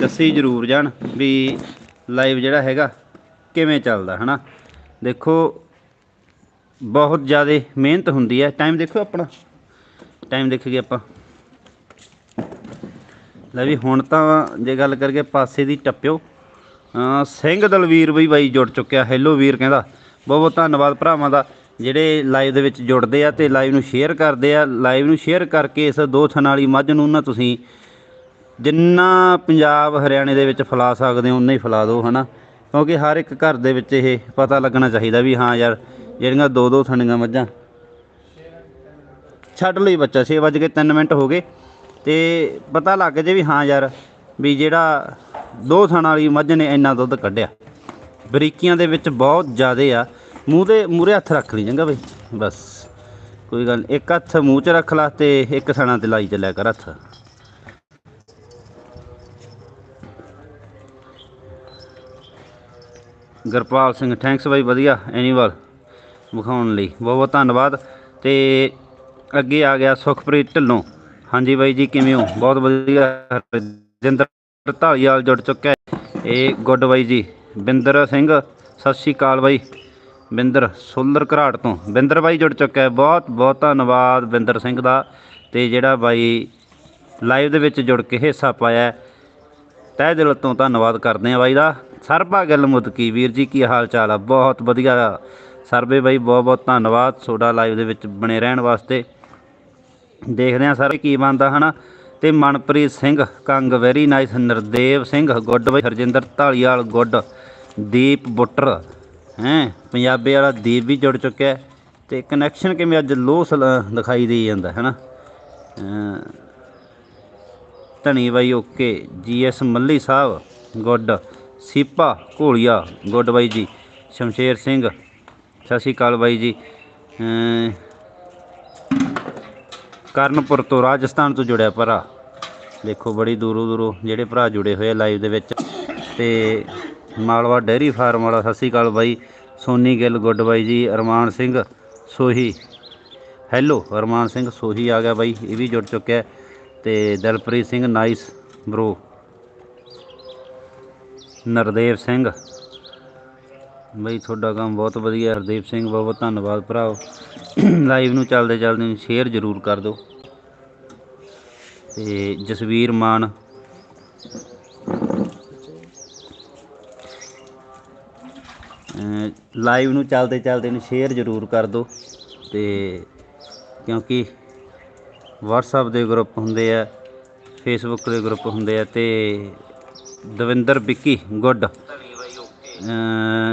ਦੱਸੀ ਜ਼ਰੂਰ ਜਾਣ ਵੀ ਲਾਈਵ ਜਿਹੜਾ ਹੈਗਾ ਕਿਵੇਂ ਚੱਲਦਾ, ਹਨਾ? ਦੇਖੋ, ਬਹੁਤ ਜ਼ਿਆਦਾ ਮਿਹਨਤ ਹੁੰਦੀ ਹੈ। ਟਾਈਮ ਦੇਖੋ ਆਪਣਾ। ਟਾਈਮ ਦੇਖੀਏ ਆਪਾਂ। ਲੈ ਵੀ ਹੁਣ ਤਾਂ ਜੇ ਗੱਲ ਕਰਕੇ ਪਾਸੇ ਦੀ ਟੱਪਿਓ ਸਿੰਘ ਦਲਵੀਰ ਬਈ ਬਾਈ ਜੁੜ ਚੁੱਕਿਆ। ਹੈਲੋ ਵੀਰ ਕਹਿੰਦਾ, ਬਹੁਤ ਬਹੁਤ ਧੰਨਵਾਦ ਭਰਾਵਾਂ ਦਾ, ਜਿਹੜੇ ਲਾਈਵ ਦੇ ਵਿੱਚ ਜੁੜਦੇ ਆ ਤੇ ਲਾਈਵ ਨੂੰ ਸ਼ੇਅਰ ਕਰਦੇ ਆ। ਲਾਈਵ ਨੂੰ ਸ਼ੇਅਰ ਕਰਕੇ ਇਸ ਦੋ ਥਣ ਵਾਲੀ ਮੱਝ ਨੂੰ ਨਾ ਤੁਸੀਂ ਜਿੰਨਾ ਪੰਜਾਬ ਹਰਿਆਣੇ ਦੇ ਵਿੱਚ ਫੈਲਾ ਸਕਦੇ ਹੋ, ਉਨਾ ਹੀ ਫੈਲਾ ਦਿਓ ਨਾ ਕਿਉਂਕਿ ਹਰ ਇੱਕ ਘਰ ਦੇ ਵਿੱਚ ਇਹ ਪਤਾ ਲੱਗਣਾ ਚਾਹੀਦਾ ਵੀ ਹਾਂ ਯਾਰ, ਜਿਹੜੀਆਂ ਦੋ ਦੋ ਥਣੀਆਂ ਮੱਝਾਂ। ਛੱਡ ਲਈ ਬੱਚਾ 6 ਵਜ ਕੇ 3 ਮਿੰਟ ਹੋ ਗਏ। ਤੇ ਪਤਾ ਲੱਗ ਜੇ ਵੀ ਹਾਂ ਯਾਰ, ਵੀ ਜਿਹੜਾ ਦੋ ਥਣ ਵਾਲੀ ਮੱਝ ਨੇ ਇੰਨਾ ਦੁੱਧ ਕੱਢਿਆ। ਬਰੀਕੀਆਂ ਦੇ ਵਿੱਚ ਬਹੁਤ ਜ਼ਿਆਦੇ ਆ। ਮੂੰਹ ਦੇ ਮੂਰੇ ਹੱਥ ਰੱਖ ਲਈ ਚੰਗਾ ਬਈ। ਬਸ, ਕੋਈ ਗੱਲ ਨੀ। ਇੱਕ ਹੱਥ ਮੂੰਹ 'ਚ ਰੱਖ ਲਾ ਤੇ ਇੱਕ ਥਣਾ ਤੇ ਲਾਈ ਚੱਲਿਆ ਕਰ ਹੱਥ। ਗਰਪਾਲ ਸਿੰਘ ਥੈਂਕਸ ਬਾਈ, ਵਧੀਆ ਐਨੀਵਲ ਵਿਖਾਉਣ ਲਈ। ਬਹੁਤ ਬਹੁਤ ਧੰਨਵਾਦ। ਤੇ ਅੱਗੇ ਆ ਗਿਆ ਸੁਖਪ੍ਰੀਤ ਢਿੱਲੋਂ। ਹਾਂਜੀ ਬਾਈ ਜੀ, ਕਿਵੇਂ ਹੋ? ਬਹੁਤ ਵਧੀਆ। ਰਜਿੰਦਰ ਢਾਲੀਵਾਲ ਜੁੜ ਚੁੱਕਾ ਹੈ। ਇਹ ਗੁੱਡ ਬਾਈ ਜੀ। ਬਿੰਦਰ ਸਿੰਘ, ਸਤਿ ਸ਼੍ਰੀ ਅਕਾਲ ਬਾਈ। ਬਿੰਦਰ, ਸੋਲਰ ਘਰਾਟ ਤੋਂ। ਬਿੰਦਰ ਬਾਈ ਜੁੜ ਚੁੱਕਾ ਹੈ। ਬਹੁਤ ਬਹੁਤ ਧੰਨਵਾਦ ਬਿੰਦਰ ਸਿੰਘ ਦਾ। ਤੇ ਜਿਹੜਾ ਬਾਈ ਲਾਈਵ ਦੇ ਵਿੱਚ ਜੁੜ ਕੇ ਹਿੱਸਾ ਪਾਇਆ ਤਹਿ ਦਿਲ ਤੋਂ ਧੰਨਵਾਦ ਕਰਦੇ ਆ ਬਾਈ ਦਾ। ਸਰਬਾ ਗਿੱਲ ਮੁਤਕੀ ਵੀਰ ਜੀ, ਕੀ ਹਾਲ ਚਾਲ ਆ? ਬਹੁਤ ਵਧੀਆ। ਸਰਬੇ ਬਾਈ, ਬਹੁਤ ਬਹੁਤ ਧੰਨਵਾਦ ਤੁਹਾਡਾ ਲਾਈਵ ਦੇ ਵਿੱਚ ਬਣੇ ਰਹਿਣ ਵਾਸਤੇ। ਦੇਖਦੇ ਆ ਸਰ ਕੀ ਬਣਦਾ, ਹਨਾ? ਤੇ Manpreet Singh Kang very nice Nardev Singh good ਬਾਈ, ਹਰਜਿੰਦਰ ਢਾਲੀਵਾਲ ਗੁੱਡ। ਦੀਪ ਬੁੱਟਰ, ਹੈ? ਪੰਜਾਬੀ ਵਾਲਾ ਦੀਪ ਵੀ ਜੁੜ ਚੁੱਕਿਆ ਹੈ। ਤੇ ਕਨੈਕਸ਼ਨ ਕਿਵੇਂ ਅੱਜ ਲੋ, ਦਿਖਾਈ ਦੇ ਜਾਂਦਾ ਹੈ ਨਾ ਧਨੀ ਬਾਈ okay GS Malli Sahib, good. Seepa Gholia, good ਬਾਈ ਜੀ। ਸ਼ਮਸ਼ੇਰ ਸਿੰਘ, ਸਤਿ ਸ਼੍ਰੀ ਅਕਾਲ ਬਾਈ ਜੀ। ਕਰਨਪੁਰ ਤੋਂ ਰਾਜਸਥਾਨ ਤੋਂ ਜੁੜਿਆ ਭਰਾ। ਦੇਖੋ, ਬੜੀ ਦੂਰੋਂ ਦੂਰੋਂ ਜਿਹੜੇ ਭਰਾ ਜੁੜੇ ਹੋਏ ਆ ਲਾਈਵ ਦੇ ਵਿੱਚ। ਤੇ ਮਾਲਵਾ ਡੈਰੀ ਫਾਰਮ ਵਾਲਾ, ਸਤਿ ਸ਼੍ਰੀ ਅਕਾਲ ਬਾਈ। ਸੋਨੀ ਗਿੱਲ, ਗੁੱਡ ਬਾਈ ਜੀ। ਅਰਮਾਨ ਸਿੰਘ, ਸੋਹੀ। ਹੈਲੋ, ਅਰਮਾਨ ਸਿੰਘ, ਸੋਹੀ ਆ ਗਿਆ ਬਾਈ। ਇਹ ਵੀ ਜੁੜ ਚੁੱਕਿਆ। ਹੈ। ਤੇ ਦਲਪ੍ਰੀਤ ਸਿੰਘ ਨਾਈਸ ਬ్రో ਨਰਦੇਵ ਸਿੰਘ। ਬਈ ਤੁਹਾਡਾ ਕੰਮ ਬਹੁਤ ਵਧੀਆ, ਹਰਦੀਪ ਸਿੰਘ ਬਹੁਤ ਬਹੁਤ ਧੰਨਵਾਦ ਭਰਾਓ। ਲਾਈਵ ਨੂੰ ਚੱਲਦੇ ਚੱਲਦੇ ਨੂੰ ਸ਼ੇਅਰ ਜ਼ਰੂਰ ਕਰ ਦਿਓ। ਤੇ ਜਸਵੀਰ ਮਾਨ। ਲਾਈਵ ਨੂੰ ਚੱਲਦੇ ਚੱਲਦੇ ਨੂੰ ਸ਼ੇਅਰ ਜ਼ਰੂਰ ਕਰ ਦਿਓ। ਤੇ ਕਿਉਂਕਿ WhatsApp ਦੇ ਗਰੁੱਪ ਹੁੰਦੇ ਆ, Facebook ਦੇ ਗਰੁੱਪ ਹੁੰਦੇ ਆ ਤੇ ਦਵਿੰਦਰ ਵਿੱਕੀ, ਗੁੱਡ।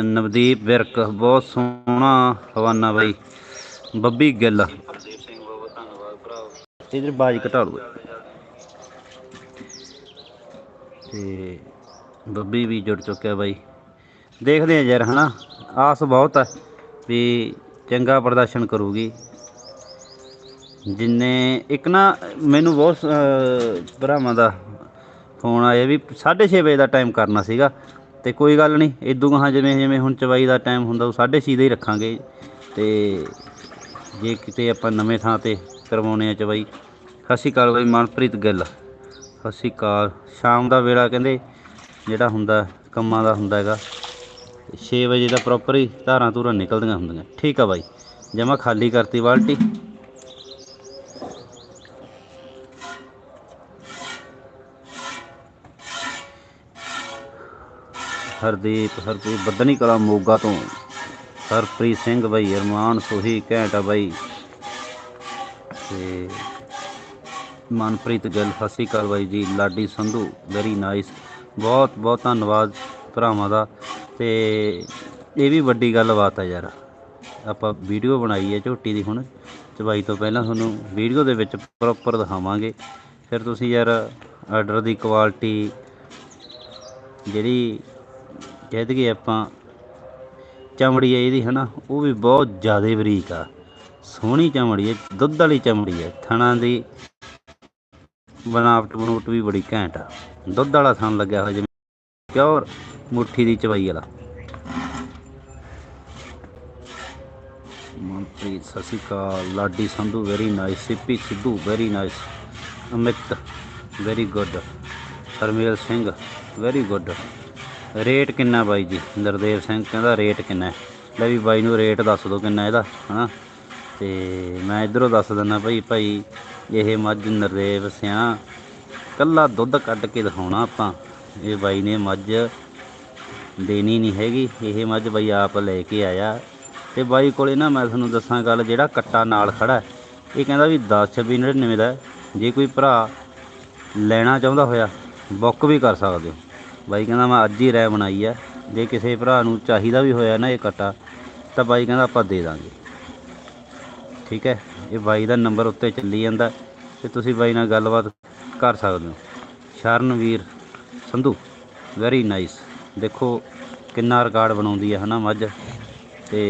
ਨਵਦੀਪ ਵਿਰਕ, ਬਹੁਤ ਸੋਹਣਾ ਹਵਾਨਾ ਬਾਈ। ਬੱਬੀ ਗਿੱਲ। ਇਧਰ ਬਾਜ ਘਟਾ ਲਓ ਤੇ ਬੱਬੀ ਵੀ ਜੁੜ ਚੁੱਕਿਆ ਬਾਈ। ਦੇਖਦੇ ਆ ਯਾਰ, ਹਨਾ? ਆਸ ਬਹੁਤ ਹੈ ਵੀ ਚੰਗਾ ਪ੍ਰਦਰਸ਼ਨ ਕਰੂਗੀ। ਜਿੰਨੇ, ਇੱਕ ਨਾ, ਮੈਨੂੰ ਬਹੁਤ ਭਰਾਵਾਂ ਦਾ ਫੋਨ ਆਇਆ ਵੀ 6:30 ਵਜੇ ਦਾ ਟਾਈਮ ਕਰਨਾ ਸੀਗਾ। ਤੇ ਕੋਈ ਗੱਲ ਨਹੀਂ ਇਦੋਂ ਗਾਹਾਂ ਜਿਵੇਂ ਜਿਵੇਂ ਹੁਣ ਚਵਾਈ ਦਾ ਟਾਈਮ ਹੁੰਦਾ, ਉਹ 6:30 ਦਾ ਹੀ ਰੱਖਾਂਗੇ। ਤੇ ਜੇ ਕਿਤੇ ਆਪਾਂ ਨਵੇਂ ਥਾਂ ਤੇ ਕਰਵਾਉਣੇ ਆ ਚਵਾਈ, ਸਤਿ ਸ਼੍ਰੀ ਅਕਾਲ ਬਾਈ, ਮਨਪ੍ਰੀਤ ਗਿੱਲ। ਸਤਿ ਸ਼੍ਰੀ ਅਕਾਲ। ਸ਼ਾਮ ਦਾ ਵੇਲਾ ਕਹਿੰਦੇ, ਜਿਹੜਾ ਹੁੰਦਾ, ਕੰਮਾਂ ਦਾ ਹੁੰਦਾ ਹੈਗਾ। 6 ਵਜੇ ਦਾ ਪ੍ਰੋਪਰ ਹੀ ਧਾਰਾਂ ਧੂਰਾਂ ਨਿਕਲਦੀਆਂ ਹੁੰਦੀਆਂ। ਠੀਕ ਆ ਬਾਈ, ਜਮਾ ਖਾਲੀ ਕਰਤੀ ਬਾਲਟੀ। ਹਰਦੀਪ ਹਰਦੀਪ ਬੱਦਨੀ ਕਲਾ ਮੋਗਾ ਤੋਂ। ਹਰਪ੍ਰੀਤ ਸਿੰਘ ਬਾਈ ਅਰਮਾਨ ਸੋਹੀ, ਘੈਂਟਾ ਬਾਈ। ਤੇ ਮਨਪ੍ਰੀਤ ਗਿੱਲ, ਸਤਿ ਸ਼੍ਰੀ ਅਕਾਲ ਬਾਈ ਜੀ, ਲਾਡੀ ਸੰਧੂ ਵੈਰੀ ਨਾਈਸ ਬਹੁਤ ਬਹੁਤ ਧੰਨਵਾਦ ਭਰਾਵਾਂ ਦਾ। ਤੇ ਇਹ ਵੀ ਵੱਡੀ ਗੱਲਬਾਤ ਹੈ ਯਾਰ। ਆਪਾਂ ਵੀਡੀਓ ਬਣਾਈ ਹੈ ਝੋਟੀ ਦੀ ਹੁਣ। ਚਵਾਈ ਤੋਂ ਪਹਿਲਾਂ ਤੁਹਾਨੂੰ ਵੀਡੀਓ ਦੇ ਵਿੱਚ ਪ੍ਰੋਪਰ ਦਿਖਾਵਾਂਗੇ। ਫਿਰ ਤੁਸੀਂ ਯਾਰ ਆਰਡਰ ਦੀ ਕੁਆਲਿਟੀ ਜਿਹੜੀ ਕਹਿ ਦਈਏ ਆਪਾਂ, ਚਮੜੀ ਹੈ ਇਹਦੀ, ਹਨਾ? ਉਹ ਵੀ ਬਹੁਤ ਜ਼ਿਆਦਾ ਬਰੀਕ ਆ। ਸੋਹਣੀ ਚਮੜੀ ਹੈ ਦੁੱਧ ਵਾਲੀ ਚਮੜੀ ਹੈ ਥਣਾਂ ਦੀ ਬਣਾਵਟ ਬਨੂਟ ਵੀ ਬੜੀ ਘੈਂਟ ਆ। ਦੁੱਧ ਵਾਲਾ ਥਣ ਲੱਗਿਆ ਹੋਇਆ ਜਿਵੇਂ ਪਿਓਰ ਮੁੱਠੀ ਦੀ ਚਵਾਈ ਵਾਲਾ। ਮਨਪ੍ਰੀਤ, ਸਤਿ ਸ਼੍ਰੀ ਅਕਾਲ। Ladi Sandhu very nice Sippy Sidhu very nice Amit very good Harmel Singh very good rate ਕਿੰਨਾ ਬਾਈ ਜੀ? ਨਰਦੇਵ ਸਿੰਘ ਕਹਿੰਦਾ ਰੇਟ ਕਿੰਨਾ ਲੈ ਵੀ ਬਾਈ ਨੂੰ ਰੇਟ ਦੱਸ ਦਿਓ ਕਿੰਨਾ ਇਹਦਾ, ਹਨਾ? ਤੇ ਮੈਂ ਇਧਰੋਂ ਦੱਸ ਦਿੰਦਾ ਭਾਈ ਭਾਈ ਇਹ ਮੱਝ ਨਰਦੇਵ ਸਿਆਂ, ਕੱਲਾ ਦੁੱਧ ਕੱਢ ਕੇ ਦਿਖਾਉਣਾ ਆਪਾਂ। ਇਹ ਬਾਈ ਨੇ ਮੱਝ ਦੇਣੀ ਨਹੀਂ ਹੈਗੀ। ਇਹ ਮੱਝ ਬਾਈ ਆਪ ਲੈ ਕੇ ਆਇਆ। ਤੇ ਬਾਈ ਕੋਲੇ ਨਾ ਮੈਂ ਤੁਹਾਨੂੰ ਦੱਸਾਂ ਗੱਲ, ਜਿਹੜਾ ਕੱਟਾ ਨਾਲ ਖੜਾ ਇਹ ਕਹਿੰਦਾ ਵੀ 10 26 99 ਦਾ ਜੇ ਕੋਈ ਭਰਾ ਲੈਣਾ ਚਾਹੁੰਦਾ ਹੋਇਆ, ਬੁੱਕ ਵੀ ਕਰ ਸਕਦੇ ਹੋ। ਬਾਈ ਕਹਿੰਦਾ ਮੈਂ ਅੱਜ ਹੀ ਰਹਿ ਬਣਾਈ ਹੈ ਜੇ ਕਿਸੇ ਭਰਾ ਨੂੰ ਚਾਹੀਦਾ ਵੀ ਹੋਇਆ ਨਾ ਇਹ ਕੱਟਾ, ਤਾਂ ਬਾਈ ਕਹਿੰਦਾ ਆਪਾਂ ਦੇ ਦਾਂਗੇ। ਠੀਕ ਹੈ? ਇਹ ਬਾਈ ਦਾ ਨੰਬਰ ਉੱਤੇ ਚੱਲੀ ਜਾਂਦਾ। ਤੇ ਤੁਸੀਂ ਬਾਈ ਨਾਲ ਗੱਲਬਾਤ ਕਰ ਸਕਦੇ ਹੋ। ਸ਼ਰਨਵੀਰ ਸੰਧੂ ਵੈਰੀ ਨਾਈਸ ਦੇਖੋ ਕਿੰਨਾ ਰਿਕਾਰਡ ਬਣਾਉਂਦੀ ਹੈ ਹਨਾ ਮੱਝ। ਤੇ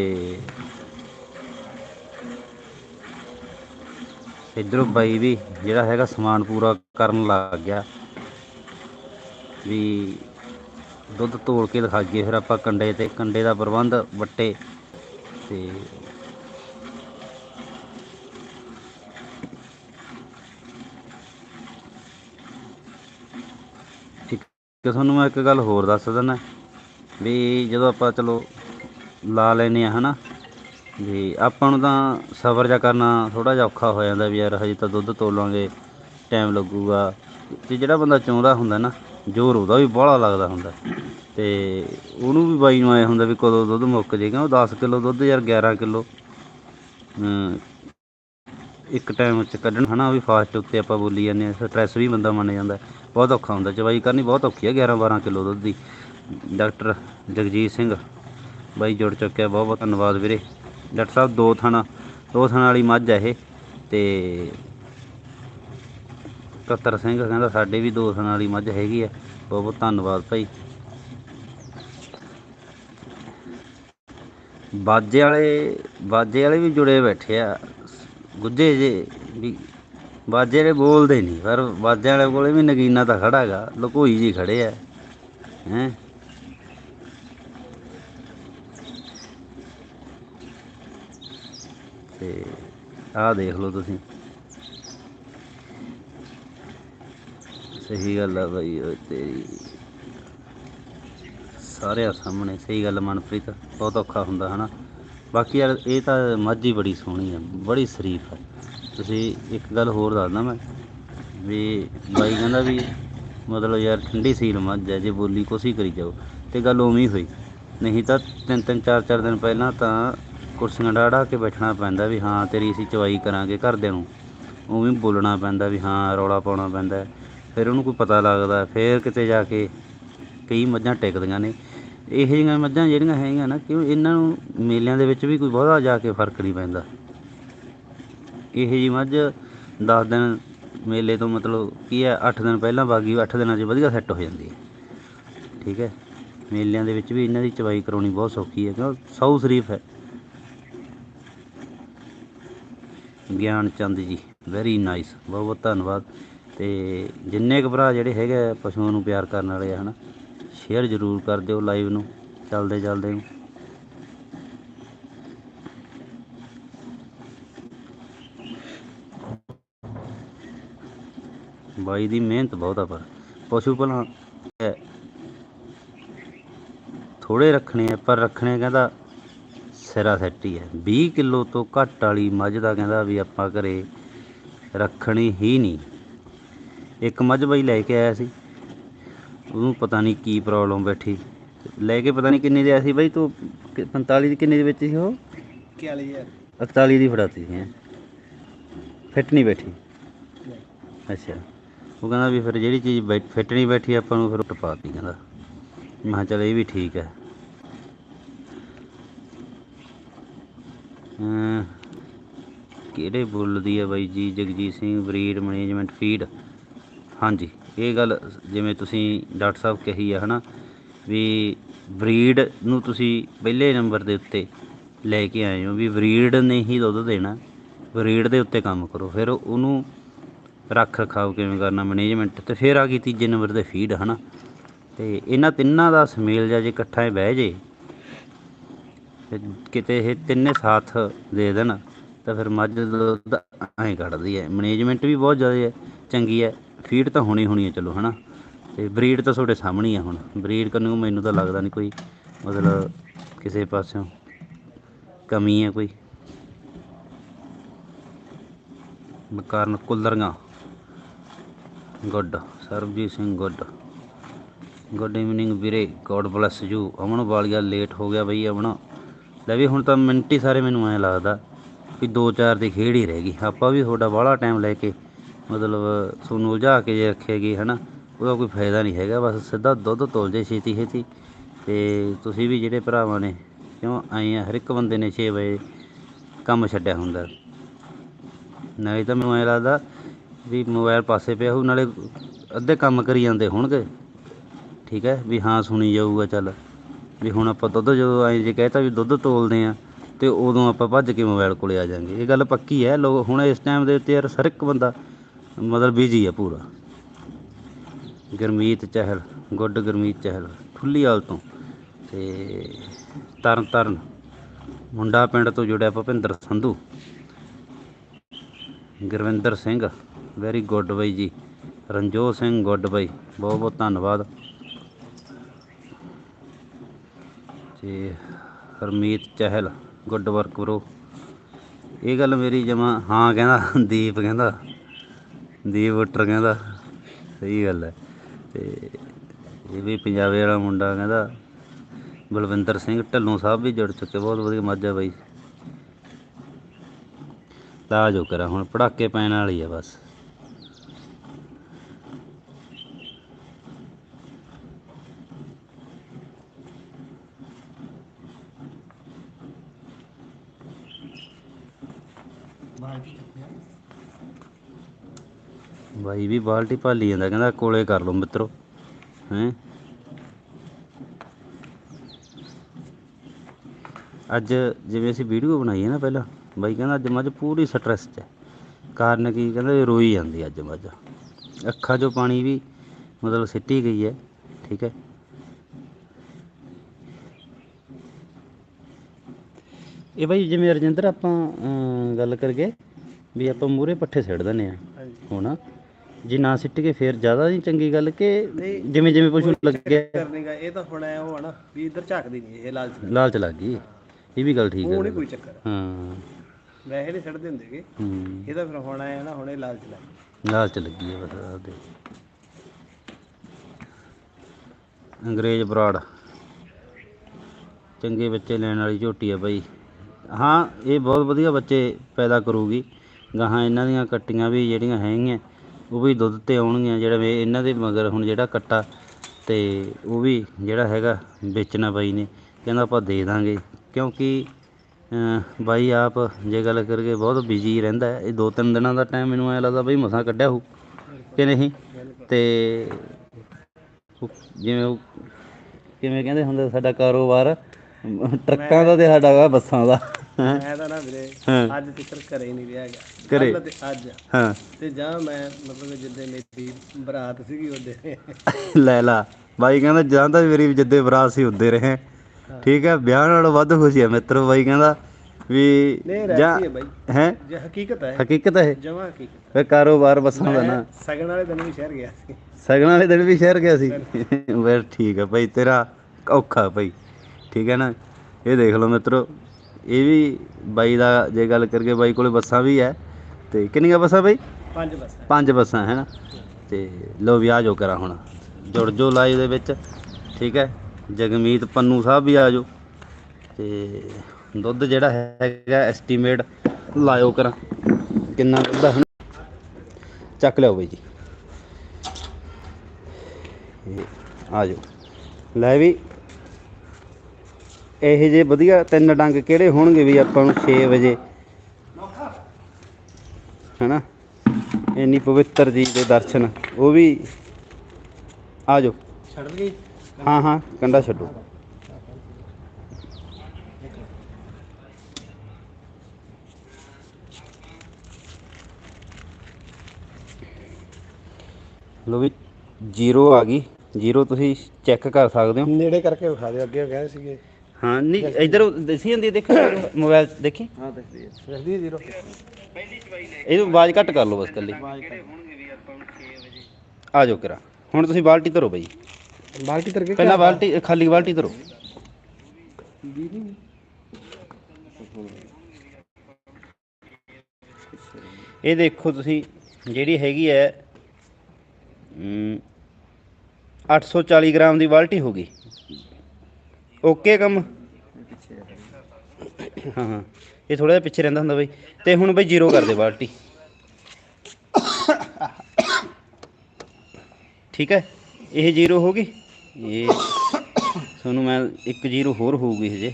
ਇਧਰੋਂ ਬਾਈ ਵੀ ਜਿਹੜਾ ਹੈਗਾ ਸਮਾਨ ਪੂਰਾ ਕਰਨ ਲੱਗ ਗਿਆ। ਵੀ ਦੁੱਧ ਤੋਲ ਕੇ ਦਿਖਾਈਏ ਫਿਰ ਆਪਾਂ ਕੰਡੇ ਤੇ, ਕੰਡੇ ਦਾ ਪ੍ਰਬੰਧ, ਵੱਟੇ ਤੇ ਤੇ ਤੁਹਾਨੂੰ ਮੈਂ ਇੱਕ ਗੱਲ ਹੋਰ ਦੱਸ ਦਿੰਦਾ, ਵੀ ਜਦੋਂ ਆਪਾਂ ਚਲੋ ਲਾ ਲੈਨੇ ਆ ਹਨਾ, ਵੀ ਆਪਾਂ ਨੂੰ ਤਾਂ ਸਬਰ ਜਾ ਕਰਨਾ ਥੋੜਾ ਜਿਹਾ ਔਖਾ ਹੋ ਜਾਂਦਾ ਵੀ ਯਾਰ ਹਜੇ ਤਾਂ ਦੁੱਧ ਤੋਲਾਂਗੇ ਟਾਈਮ ਲੱਗੂਗਾ, ਤੇ ਜਿਹੜਾ ਬੰਦਾ ਚਾਹੁੰਦਾ ਹੁੰਦਾ ਨਾ ਜ਼ੋਰ ਉਹਦਾ ਵੀ ਬਾਹਲਾ ਲੱਗਦਾ ਹੁੰਦਾ। ਤੇ ਉਹਨੂੰ ਵੀ ਬਾਈ ਨੂੰ ਆਏ ਹੁੰਦਾ ਵੀ ਕਦੋਂ ਦੁੱਧ ਮੁੱਕ ਜੇ, ਕਿਉਂ 10 ਕਿਲੋ ਦੁੱਧ ਯਾਰ 11 ਕਿਲੋ। ਇੱਕ ਟਾਈਮ ਚ ਕੱਢਣ, ਹਨਾ ਉਹ ਵੀ ਫਾਸਟ ਉੱਤੇ ਆਪਾਂ ਬੋਲੀ ਜਾਂਦੇ ਆ ਸਟ੍ਰੈਸ ਵੀ ਬੰਦਾ ਮੰਨ ਜਾਂਦਾ। ਬਹੁਤ ਔਖਾ ਹੁੰਦਾ ਚਵਾਈ ਕਰਨੀ ਬਹੁਤ ਔਖੀ ਹੈ 11 12 ਕਿਲੋ ਦੁੱਧ ਦੀ। ਡਾਕਟਰ ਜਗਜੀਤ ਸਿੰਘ ਬਾਈ ਜੁੜ ਚੁੱਕਿਆ, ਬਹੁਤ ਬਹੁਤ ਧੰਨਵਾਦ ਵੀਰੇ। ਡਾਕਟਰ ਸਾਹਿਬ, ਦੋ ਥਣ ਦੋ ਥਣ ਵਾਲੀ ਮੱਝ ਹੈ ਇਹ। ਤੇ ਕਤਰ ਸਿੰਘ ਕਹਿੰਦਾ ਸਾਡੇ ਵੀ ਦੋ ਥਣ ਵਾਲੀ ਮੱਝ ਹੈਗੀ ਆ। ਬਹੁਤ ਬਹੁਤ ਧੰਨਵਾਦ ਭਾਈ। ਬਾਜੇ ਵਾਲੇ ਬਾਜੇ ਵਾਲੇ ਵੀ ਜੁੜੇ ਬੈਠੇ ਆ। ਗੁੱਜੇ ਜੇ ਵੀ ਬਾਜੇ ਵਾਲੇ ਬੋਲਦੇ ਨਹੀਂ, ਪਰ ਬਾਜੇ ਵਾਲੇ ਕੋਲੇ ਵੀ ਨਗੀਨਾ ਤਾਂ ਖੜਾ ਹੈਗਾ, ਲੁਕੋਈ ਜੀ ਖੜੇ ਆ। ਹੈ? ਤੇ ਆਹ ਦੇਖ ਲਓ ਤੁਸੀਂ। ਸਹੀ ਗੱਲ ਆ ਬਈ ਓਏ ਤੇਰੀ। ਸਾਰਿਆਂ ਸਾਹਮਣੇ ਸਹੀ ਗੱਲ ਮਨਪ੍ਰੀਤ, ਬਹੁਤ ਔਖਾ ਹੁੰਦਾ ਹਨਾ। ਬਾਕੀ ਯਾਰ ਇਹ ਤਾਂ ਮੱਝ ਹੀ ਬੜੀ ਸੋਹਣੀ ਆ, ਬੜੀ ਸ਼ਰੀਫ ਆ। ਤੁਸੀਂ ਇੱਕ ਗੱਲ ਹੋਰ ਦੱਸਦਾ ਮੈਂ, ਵੀ ਬਾਈ ਕਹਿੰਦਾ ਵੀ ਮਤਲਬ ਯਾਰ ਠੰਡੀ ਸੀਲ ਮੱਝ ਹੈ ਜੇ ਬੋਲੀ ਕੋਸੀ ਕਰੀ ਜਾਓ, ਤੇ ਗੱਲ ਉਵੇਂ ਹੋਈ। ਨਹੀਂ ਤਾਂ ਤਿੰਨ ਤਿੰਨ ਚਾਰ ਚਾਰ ਦਿਨ ਪਹਿਲਾਂ ਤਾਂ ਕੁਰਸੀਆਂ ਡਾੜਾ ਕੇ ਬੈਠਣਾ ਪੈਂਦਾ ਵੀ ਹਾਂ ਤੇਰੀ ਅਸੀਂ ਚਵਾਈ ਕਰਾਂਗੇ ਘਰਦਿਆਂ ਨੂੰ। ਉਵੇਂ ਬੋਲਣਾ ਪੈਂਦਾ ਵੀ ਹਾਂ ਰੌਲਾ ਪਾਉਣਾ ਪੈਂਦਾ। ਫਿਰ ਉਹਨੂੰ ਕੋਈ ਪਤਾ ਲੱਗਦਾ, ਫਿਰ ਕਿਤੇ ਜਾ ਕੇ ਕਈ ਮੱਝਾਂ ਟਿਕਦੀਆਂ ਨੇ। ਇਹੋ ਜਿਹੀਆਂ ਮੱਝਾਂ ਜਿਹੜੀਆਂ ਹੈਗੀਆਂ ਨਾ, ਕਿਉਂ ਇਹਨਾਂ ਨੂੰ ਮੇਲਿਆਂ ਦੇ ਵਿੱਚ ਵੀ ਕੋਈ ਬਹੁਤਾ ਜਾ ਕੇ ਫ਼ਰਕ ਨਹੀਂ ਪੈਂਦਾ। ਇਹੋ ਜਿਹੀ ਮੱਝ 10 ਦਿਨ ਮੇਲੇ ਤੋਂ ਮਤਲਬ ਕੀ ਹੈ 8 ਦਿਨ ਪਹਿਲਾਂ ਬਾਗੀ 8 ਦਿਨਾਂ 'ਚ ਵਧੀਆ ਸੈੱਟ ਹੋ ਜਾਂਦੀ ਹੈ। ਠੀਕ ਹੈ? ਮੇਲਿਆਂ ਦੇ ਵਿੱਚ ਵੀ ਇਹਨਾਂ ਦੀ ਚਵਾਈ ਕਰਾਉਣੀ ਬਹੁਤ ਸੌਖੀ ਹੈ, ਕਿਉਂ? ਸੌ ਸ਼ਰੀਫ ਹੈ। ਗਿਆਨ ਚੰਦ ਜੀ ਵੈਰੀ ਨਾਈਸ ਬਹੁਤ ਬਹੁਤ ਧੰਨਵਾਦ। ਤੇ ਜਿੰਨੇ ਕੁ ਭਰਾ ਜਿਹੜੇ ਹੈਗੇ ਆ ਪਸ਼ੂਆਂ ਨੂੰ ਪਿਆਰ ਕਰਨ ਵਾਲੇ ਆ ਹਨਾ ਸ਼ੇਅਰ ਜ਼ਰੂਰ ਕਰ ਦਿਓ ਲਾਈਵ ਨੂੰ, ਚੱਲਦੇ ਚੱਲਦੇ ਨੂੰ। ਬਾਈ ਦੀ ਮਿਹਨਤ ਬਹੁਤ ਆ ਪਰ, ਪਸ਼ੂ ਭਲਾ ਥੋੜੇ ਰੱਖਣੇ ਆ, ਪਰ ਰੱਖਣੇ ਕਹਿੰਦਾ ਸਿਰਾ ਸੈੱਟ ਹੈ 20 ਕਿਲੋ ਤੋਂ ਘੱਟ ਵਾਲੀ ਮੱਝ ਦਾ ਕਹਿੰਦਾ ਵੀ ਆਪਾਂ ਘਰੇ ਰੱਖਣੀ ਹੀ ਨਹੀਂ। ਇੱਕ ਮੱਝ ਬਾਈ ਲੈ ਕੇ ਆਇਆ ਸੀ। ਉਹਨੂੰ ਪਤਾ ਨਹੀਂ ਕੀ ਪ੍ਰੋਬਲਮ ਬੈਠੀ। ਲੈ ਕੇ ਪਤਾ ਨਹੀਂ ਕਿੰਨੇ ਦੇ ਆਇਆ ਸੀ ਬਾਈ ਤੂੰ? ਕਿ- 45 ਦੀ ਕਿੰਨੇ ਦੇ ਵਿੱਚ ਸੀ ਉਹ? 41000 41 ਦੀ ਫੜਾਤੀ ਸੀ ਹੈਂ। ਫਿੱਟ ਨਹੀਂ ਬੈਠੀ। ਅੱਛਾ। ਉਹ ਕਹਿੰਦਾ ਵੀ ਫਿਰ ਜਿਹੜੀ ਚੀਜ਼ ਬੈ- ਫਿੱਟ ਨਹੀਂ ਬੈਠੀ ਆਪਾਂ ਨੂੰ ਫਿਰ ਟਪਾਤੀ ਕਹਿੰਦਾ। ਮੈਂ ਕਿਹਾ ਚੱਲ ਇਹ ਵੀ ਠੀਕ ਹੈ। ਅਮ ਕਿਹੜੇ ਬੁੱਲ ਦੀ ਹੈ ਬਾਈ ਜੀ? Jagjit Singh breed management feed ਹਾਂਜੀ, ਇਹ ਗੱਲ ਜਿਵੇਂ ਤੁਸੀਂ ਡਾਕਟਰ ਸਾਹਿਬ ਕਹੀ ਆ, ਹਨਾ, ਵੀ ਬਰੀਡ ਨੂੰ ਤੁਸੀਂ ਪਹਿਲੇ ਨੰਬਰ ਦੇ ਉੱਤੇ ਲੈ ਕੇ ਆਏ ਹੋ, ਵੀ ਬਰੀਡ ਨੇ ਹੀ ਦੁੱਧ ਦੇਣਾ, ਬਰੀਡ ਦੇ ਉੱਤੇ ਕੰਮ ਕਰੋ, ਫਿਰ ਉਹਨੂੰ ਰੱਖ ਰਖਾਵ ਕਿਵੇਂ ਕਰਨਾ ਮੈਨੇਜਮੈਂਟ ਤੇ ਫਿਰ ਆ ਗਈ ਤੀਜੇ ਨੰਬਰ ਤੇ ਫੀਡ ਹਨਾ, ਤੇ ਇਹਨਾਂ ਤਿੰਨਾਂ ਦਾ ਸਮੇਲ ਜਾਂ ਜੇ ਇਕੱਠਾ ਹੀ ਬਹਿ ਜੇ ਕਿਤੇ ਇਹ ਤਿੰਨੇ ਸਾਥ ਦੇ ਦੇਣ, ਤਾਂ ਫਿਰ ਮੱਝ ਦੁੱਧ ਐਂ ਕੱਢਦੀ ਹੈ ਮੈਨੇਜਮੈਂਟ ਵੀ ਬਹੁਤ ਜ਼ਿਆਦਾ ਹੈ ਚੰਗੀ ਹੈ ਫੀਡ ਤਾਂ ਹੋਣੀ ਹੋਣੀ ਹੈ ਚਲੋ, ਹਨਾ? ਤੇ ਬਰੀਡ ਤਾਂ ਤੁਹਾਡੇ ਸਾਹਮਣੇ ਹੀ ਆ ਹੁਣ। ਬਰੀਡ ਕਰਨ ਮੈਨੂੰ ਤਾਂ ਲੱਗਦਾ ਨਹੀਂ ਕੋਈ ਮਤਲਬ ਕਿਸੇ ਪਾਸਿਓਂ ਕਮੀ ਹੈ ਕੋਈ। Karan Kullarian good, Sarabjit Singh good. Good evening ਵੀਰੇ, god bless you. Aman Walia, late ਹੋ ਗਿਆ ਬਈ ਅਮਨ ਲੈ ਵੀ ਹੁਣ ਤਾਂ ਮਿੰਟ ਹੀ ਸਾਰੇ ਮੈਨੂੰ ਐਂ ਲੱਗਦਾ ਵੀ 2-4 ਦੀ ਖੇਡ ਹੀ ਰਹਿ ਗਈ। ਆਪਾਂ ਵੀ ਤੁਹਾਡਾ ਬਾਹਲਾ ਟਾਈਮ ਲੈ ਕੇ ਮਤਲਬ ਤੁਹਾਨੂੰ ਉਲਝਾ ਕੇ ਜੇ ਰੱਖੇਗੀ, ਹਨਾ, ਉਹਦਾ ਕੋਈ ਫਾਇਦਾ ਨਹੀਂ ਹੈਗਾ, ਬਸ ਸਿੱਧਾ ਦੁੱਧ ਤੋਲ ਜੇ ਛੇਤੀ ਛੇਤੀ। ਤੇ ਤੁਸੀਂ ਵੀ ਜਿਹੜੇ ਭਰਾਵਾਂ ਨੇ, ਕਿਉਂ ਆਏ ਆ? ਹਰ ਇੱਕ ਬੰਦੇ ਨੇ 6 ਵਜੇ ਕੰਮ ਛੱਡਿਆ ਹੁੰਦਾ। ਨਾਲੇ ਤਾਂ ਮੈਨੂੰ ਐਂ ਲੱਗਦਾ ਵੀ ਮੋਬਾਈਲ ਪਾਸੇ ਪਿਆ ਹੋਊ, ਨਾਲੇ ਅੱਧੇ ਕੰਮ ਕਰੀ ਜਾਂਦੇ ਹੋਣਗੇ। ਠੀਕ ਹੈ? ਵੀ ਹਾਂ, ਸੁਣੀ ਜਾਊਗਾ, ਚੱਲ। ਵੀ ਹੁਣ ਆਪਾਂ ਦੁੱਧ ਜਦੋਂ ਐਂ ਜੇ ਕਹਿਤਾ ਵੀ ਦੁੱਧ ਤੋਲਦੇ ਆ, ਤੇ ਉਦੋਂ ਆਪਾਂ ਭੱਜ ਕੇ ਮੋਬਾਈਲ ਕੋਲੇ ਆ ਜਾਾਂਗੇ। ਇਹ ਗੱਲ ਪੱਕੀ ਹੈ। ਲੋਕ ਹੁਣ ਇਸ ਟਾਈਮ ਦੇ ਉੱਤੇ ਯਾਰ ਹਰ ਇੱਕ ਬੰਦਾ ਮਤਲਬ ਬਿਜ਼ੀ ਆ ਪੂਰਾ। ਗਰਮੀਤ ਚਹਿਲ, ਗੁੱਡ ਗਰਮੀਤ ਚਹਿਲ ਠੁੱਲੀਵਾਲ ਤੋਂ। ਤੇ ਤਰਨ ਤਰਨ, ਮੁੰਡਾ ਪਿੰਡ ਤੋਂ ਜੁੜਿਆ ਭੁਪਿੰਦਰ ਸੰਧੂ। ਗੁਰਵਿੰਦਰ ਸਿੰਘ ਵੈਰੀ ਗੁੱਡ ਬਾਈ ਜੀ। ਰਣਜੋਤ ਸਿੰਘ ਗੁੱਡ ਬਾਈ, ਬਹੁਤ ਬਹੁਤ ਧੰਨਵਾਦ। ਤੇ Harmeet Chahal good work bro ਇਹ ਗੱਲ ਮੇਰੀ ਜਮਾ, ਹਾਂ ਕਹਿੰਦਾ, ਦੀਪ ਕਹਿੰਦਾ। ਦੀਪ ਉੱਟਰ ਕਹਿੰਦਾ, ਸਹੀ ਗੱਲ ਹੈ। ਤੇ ਇਹ ਵੀ ਪੰਜਾਬੀ ਵਾਲਾ ਮੁੰਡਾ ਕਹਿੰਦਾ, ਬਲਵਿੰਦਰ ਸਿੰਘ ਢੱਲੋਂ ਸਾਹਿਬ ਵੀ ਜੁੜ ਚੁੱਕੇ, ਬਹੁਤ ਵਧੀਆ ਮੱਝ ਆ ਬਾਈ। ਲਾ ਜੋ ਕਰਾਂ, ਹੁਣ ਪੜਾਕੇ ਪੈਣ ਵਾਲੀ ਆ ਬਸ। ਬਾਈ ਵੀ ਬਾਲਟੀ ਭਾਲੀ ਜਾਂਦਾ ਕਹਿੰਦਾ ਕੋਲੇ ਕਰ ਲਓ ਮਿੱਤਰੋ ਹੈਂ। ਅੱਜ ਜਿਵੇਂ ਅਸੀਂ ਵੀਡੀਓ ਬਣਾਈ ਹੈ ਨਾ ਪਹਿਲਾਂ ਬਾਈ ਕਹਿੰਦਾ ਅੱਜ ਮੱਝ ਪੂਰੀ ਸਟ੍ਰੈਸ 'ਚ ਹੈ। ਕਾਰਨ ਕੀ ਕਹਿੰਦਾ ਰੋਈ ਜਾਂਦੀ ਅੱਜ ਮੱਝ। ਅੱਖਾਂ 'ਚੋਂ ਪਾਣੀ ਵੀ ਮਤਲਬ ਸਿੱਟੀ ਗਈ ਹੈ ਠੀਕ ਹੈ। ਇਹ ਬਾਈ ਜਿਵੇਂ ਰਜਿੰਦਰ ਆਪਾਂ ਗੱਲ ਕਰਗੇ ਵੀ ਆਪਾਂ ਮੂਰੇ ਪੱਠੇ ਸਿੱਟ ਦਿੰਦੇ ਆ ਹੁਣ। ਜੇ ਨਾ ਸਿੱਟ ਕੇ ਫੇਰ ਜ਼ਿਆਦਾ ਨਹੀਂ ਚੰਗੀ ਗੱਲ ਕਿ ਨਹੀਂ, ਜਿਵੇਂ ਜਿਵੇਂ ਪਸ਼ੂ ਲੱਗਿਆ ਕਰਨੇਗਾ ਇਹ ਤਾਂ ਹੁਣ ਐ ਉਹ ਆ ਨਾ ਵੀ ਇੱਧਰ ਝਾਕਦੀ ਨਹੀਂ ਇਹ ਲਾਲਚ। ਲਾਲਚ ਲੱਗ ਗਈ। ਇਹ ਵੀ ਗੱਲ ਠੀਕ ਉਹ ਹੈ ਨਹੀਂ ਕੋਈ ਚੱਕਰ। ਹਾਂ। ਵੈਸੇ ਨਹੀਂ ਛੱਡਦੇ ਹੁੰਦੇਗੇ ਹੂੰ। ਇਹ ਤਾਂ ਫਿਰ ਹੁਣ ਐ ਨਾ ਹੁਣ ਇਹ ਲਾਲਚ ਲੱਗ ਲਾਲਚ ਲੱਗੀ ਹੈ ਬਸ ਉਹਦੇ ਅੰਗਰੇਜ਼ ਬਰਾੜ। ਚੰਗੇ ਬੱਚੇ ਲੈਣ ਵਾਲੀ ਝੋਟੀ ਆ ਬਾਈ। ਹਾਂ ਇਹ ਬਹੁਤ ਵਧੀਆ ਬੱਚੇ ਪੈਦਾ ਕਰੂਗੀ। ਗਾਹਾਂ ਇਹਨਾਂ ਦੀਆਂ ਕੱਟੀਆਂ ਵੀ ਜਿਹੜੀਆਂ ਹੈਗੀਆਂ ਉਹ ਵੀ ਦੁੱਧ ਤੇ ਆਉਣਗੀਆਂ ਜਿਹੜਾ ਵੀ ਇਹਨਾਂ ਦੇ ਮਗਰ ਹੁਣ ਜਿਹੜਾ ਕੱਟਾ ਤੇ ਉਹ ਵੀ ਜਿਹੜਾ ਹੈਗਾ ਵੇਚਣਾ ਬਾਈ ਨੇ, ਕਹਿੰਦਾ ਆਪਾਂ ਦੇ ਦਾਂਗੇ। ਕਿਉਂਕਿ ਬਾਈ ਆਪ ਜੇ ਗੱਲ ਕਰਕੇ ਬਹੁਤ ਬਿਜ਼ੀ ਰਹਿੰਦਾ ਹੈ। ਇਹ ਦੋ ਤਿੰਨ ਦਿਨਾਂ ਦਾ ਟਾਈਮ ਮੈਨੂੰ ਐ ਲੱਗਦਾ ਬਈ ਮਸਾਂ ਕੱਢਿਆ ਹੋਊ ਕਿ ਨਹੀਂ? ਤੇ ਜਿਵੇਂ ਉਹ ਕਿਵੇਂ ਕਹਿੰਦੇ ਹੁੰਦੇ ਸਾਡਾ ਕਾਰੋਬਾਰ ਟਰੱਕਾਂ ਦਾ ਤੇ ਸਾਡਾ ਵਾ, ਬੱਸਾਂ ਦਾ। ਮੈਂ ਤਾਂ ਨਾ ਵੀਰੇ ਅੱਜ ਤੱਕ ਘਰੇ ਨਹੀਂ ਰਿਹਾ ਗਿਆ ਘਰੇ? ਤੇ ਅੱਜ। ਹਾਂ। ਤੇ ਜਾਂ ਮੈਂ ਮਤਲਬ ਜਿੱਦੇ ਮੇਰੀ ਬਰਾਤ ਸੀਗੀ ਉਹਦੇ। ਲੈ ਲਾ। ਬਾਈ ਕਹਿੰਦਾ ਜਾਂ ਤਾਂ ਮੇਰੀ ਜਿੱਦੇ ਬਰਾਤ ਸੀ ਉੱਦੇ ਰਹੇ। ਠੀਕ ਹੈ ਵਿਆਹ ਨਾਲੋਂ ਵੱਧ ਖੁਸ਼ੀ ਹੈ ਮਿੱਤਰੋ ਬਾਈ ਕਹਿੰਦਾ ਵੀ ਜਾਂ ਹੈ ਬਾਈ। ਜੇ ਹਕੀਕਤ ਹੈ। ਹਕੀਕਤ ਹੈ ਜਮਾ ਹਕੀਕਤ ਫਿਰ ਕਾਰੋਬਾਰ ਬੱਸਾਂ ਦਾ ਨਾ। ਮੈਂ ਸਗਨ ਵਾਲੇ ਦਿਨ ਵੀ ਸ਼ਹਿਰ ਗਿਆ ਸੀ। ਸਗਨ ਵਾਲੇ ਦਿਨ ਵੀ ਸ਼ਹਿਰ ਗਿਆ ਸੀ? ਫਿਰ ਠੀਕ ਹੈ ਭਾਈ ਤੇਰਾ ਔਖਾ ਭਾਈ ਠੀਕ ਹੈ ਨਾ? ਇਹ ਦੇਖ ਲਓ ਮਿੱਤਰੋ ਇਹ ਵੀ ਬਾਈ ਦਾ ਜੇ ਗੱਲ ਕਰਕੇ ਬਾਈ ਕੋਲੇ ਬੱਸਾਂ ਵੀ ਹੈ। ਤੇ ਕਿੰਨੀਆਂ ਬੱਸਾਂ ਬਾਈ? ਪੰਜ ਬਸ। ਪੰਜ ਬੱਸਾਂ ਹੈ ਨਾ? ਤੇ ਲੋ ਵਿਆਹ ਜੋ ਕਰਾਂ ਹੁਣ। ਜੁੜ ਜੋ ਲਾਈਵ ਦੇ ਵਿੱਚ ਠੀਕ ਹੈ? ਜਗਮੀਤ ਪੰਨੂ ਸਾਹਿਬ ਵੀ ਆ ਜਾਓ। ਤੇ ਦੁੱਧ ਜਿਹੜਾ ਹੈਗਾ ਐਸਟੀਮੇਟ ਲਾਇਓ ਕਰਾਂ। ਕਿੰਨਾ ਦੁੱਧ ਹੁਣ ਚੱਕ ਲਿਓ ਬਾਈ ਜੀ। ਆ ਜਾਓ। ਲੈ ਵੀ ਇਹ ਜੇ ਵਧੀਆ ਤਿੰਨ ਡੰਗ ਕਿਹੜੇ ਹੋਣਗੇ ਵੀ ਆਪਾਂ ਨੂੰ 6 ਵਜੇ? ਹੈਨਾ? ਇੰਨੀ ਪਵਿੱਤਰ ਜੀ ਦੇ ਦਰਸ਼ਨ ਉਹ ਵੀ ਆ ਜਾਓ। ਛੱਡ ਗਈ ਹਾਂ ਹਾਂ ਕੰਡਾ ਛੱਡੋ। ਲੋ ਵੀ ਜ਼ੀਰੋ ਆ ਗਈ। ਜ਼ੀਰੋ ਤੁਸੀਂ ਚੈੱਕ ਕਰ ਸਕਦੇ ਹੋ। ਨੇੜੇ ਕਰਕੇ ਵਿਖਾ ਦਿਓ ਅੱਗੇ ਗਏ ਸੀਗੇ। ਹਾਂ ਨਹੀਂ ਇਧਰ ਦਿਸੀ ਜਾਂਦੀ ਹੈ, ਦੇਖੋ ਮੋਬਾਈਲ ਦੇਖੀ? ਹਾਂ ਦੇਖਦੀ ਹੈ। ਦੇਖਦੀ ਜ਼ੀਰੋ। ਇਹਨੂੰ ਆਵਾਜ਼ ਘੱਟ ਕਰ ਲਓ ਬਸ ਕੱਲੀ ਆ ਜਾਓ ਕਰਾ। ਹੁਣ ਤੁਸੀਂ ਬਾਲਟੀ ਧਰੋ ਬਈ। ਬਾਲਟੀ ਕੇ ਪਹਿਲਾਂ ਬਾਲਟੀ ਖਾਲੀ ਬਾਲਟੀ ਧਰੋ। ਇਹ ਦੇਖੋ ਤੁਸੀਂ ਜਿਹੜੀ ਹੈਗੀ ਹੈ ਅਮ, 840 ਗ੍ਰਾਮ ਦੀ ਬਾਲਟੀ ਹੋ ਗਈ। ਓਕੇ ਕੰਮ। ਹਾਂ ਹਾਂ। ਇਹ ਥੋੜਾ ਜਿਹਾ ਪਿੱਛੇ ਰਹਿੰਦਾ ਹੁੰਦਾ ਬਈ। ਤੇ ਹੁਣ ਬਈ ਜ਼ੀਰੋ ਕਰ ਦੇ ਬਾਲਟੀ। ਠੀਕ ਹੈ? ਇਹ ਜ਼ੀਰੋ ਹੋ ਗਈ। ਇਹ ਤੁਹਾਨੂੰ ਮੈਂ ਇੱਕ ਜ਼ੀਰੋ ਹੋਰ ਹੋਊਗੀ ਹਜੇ।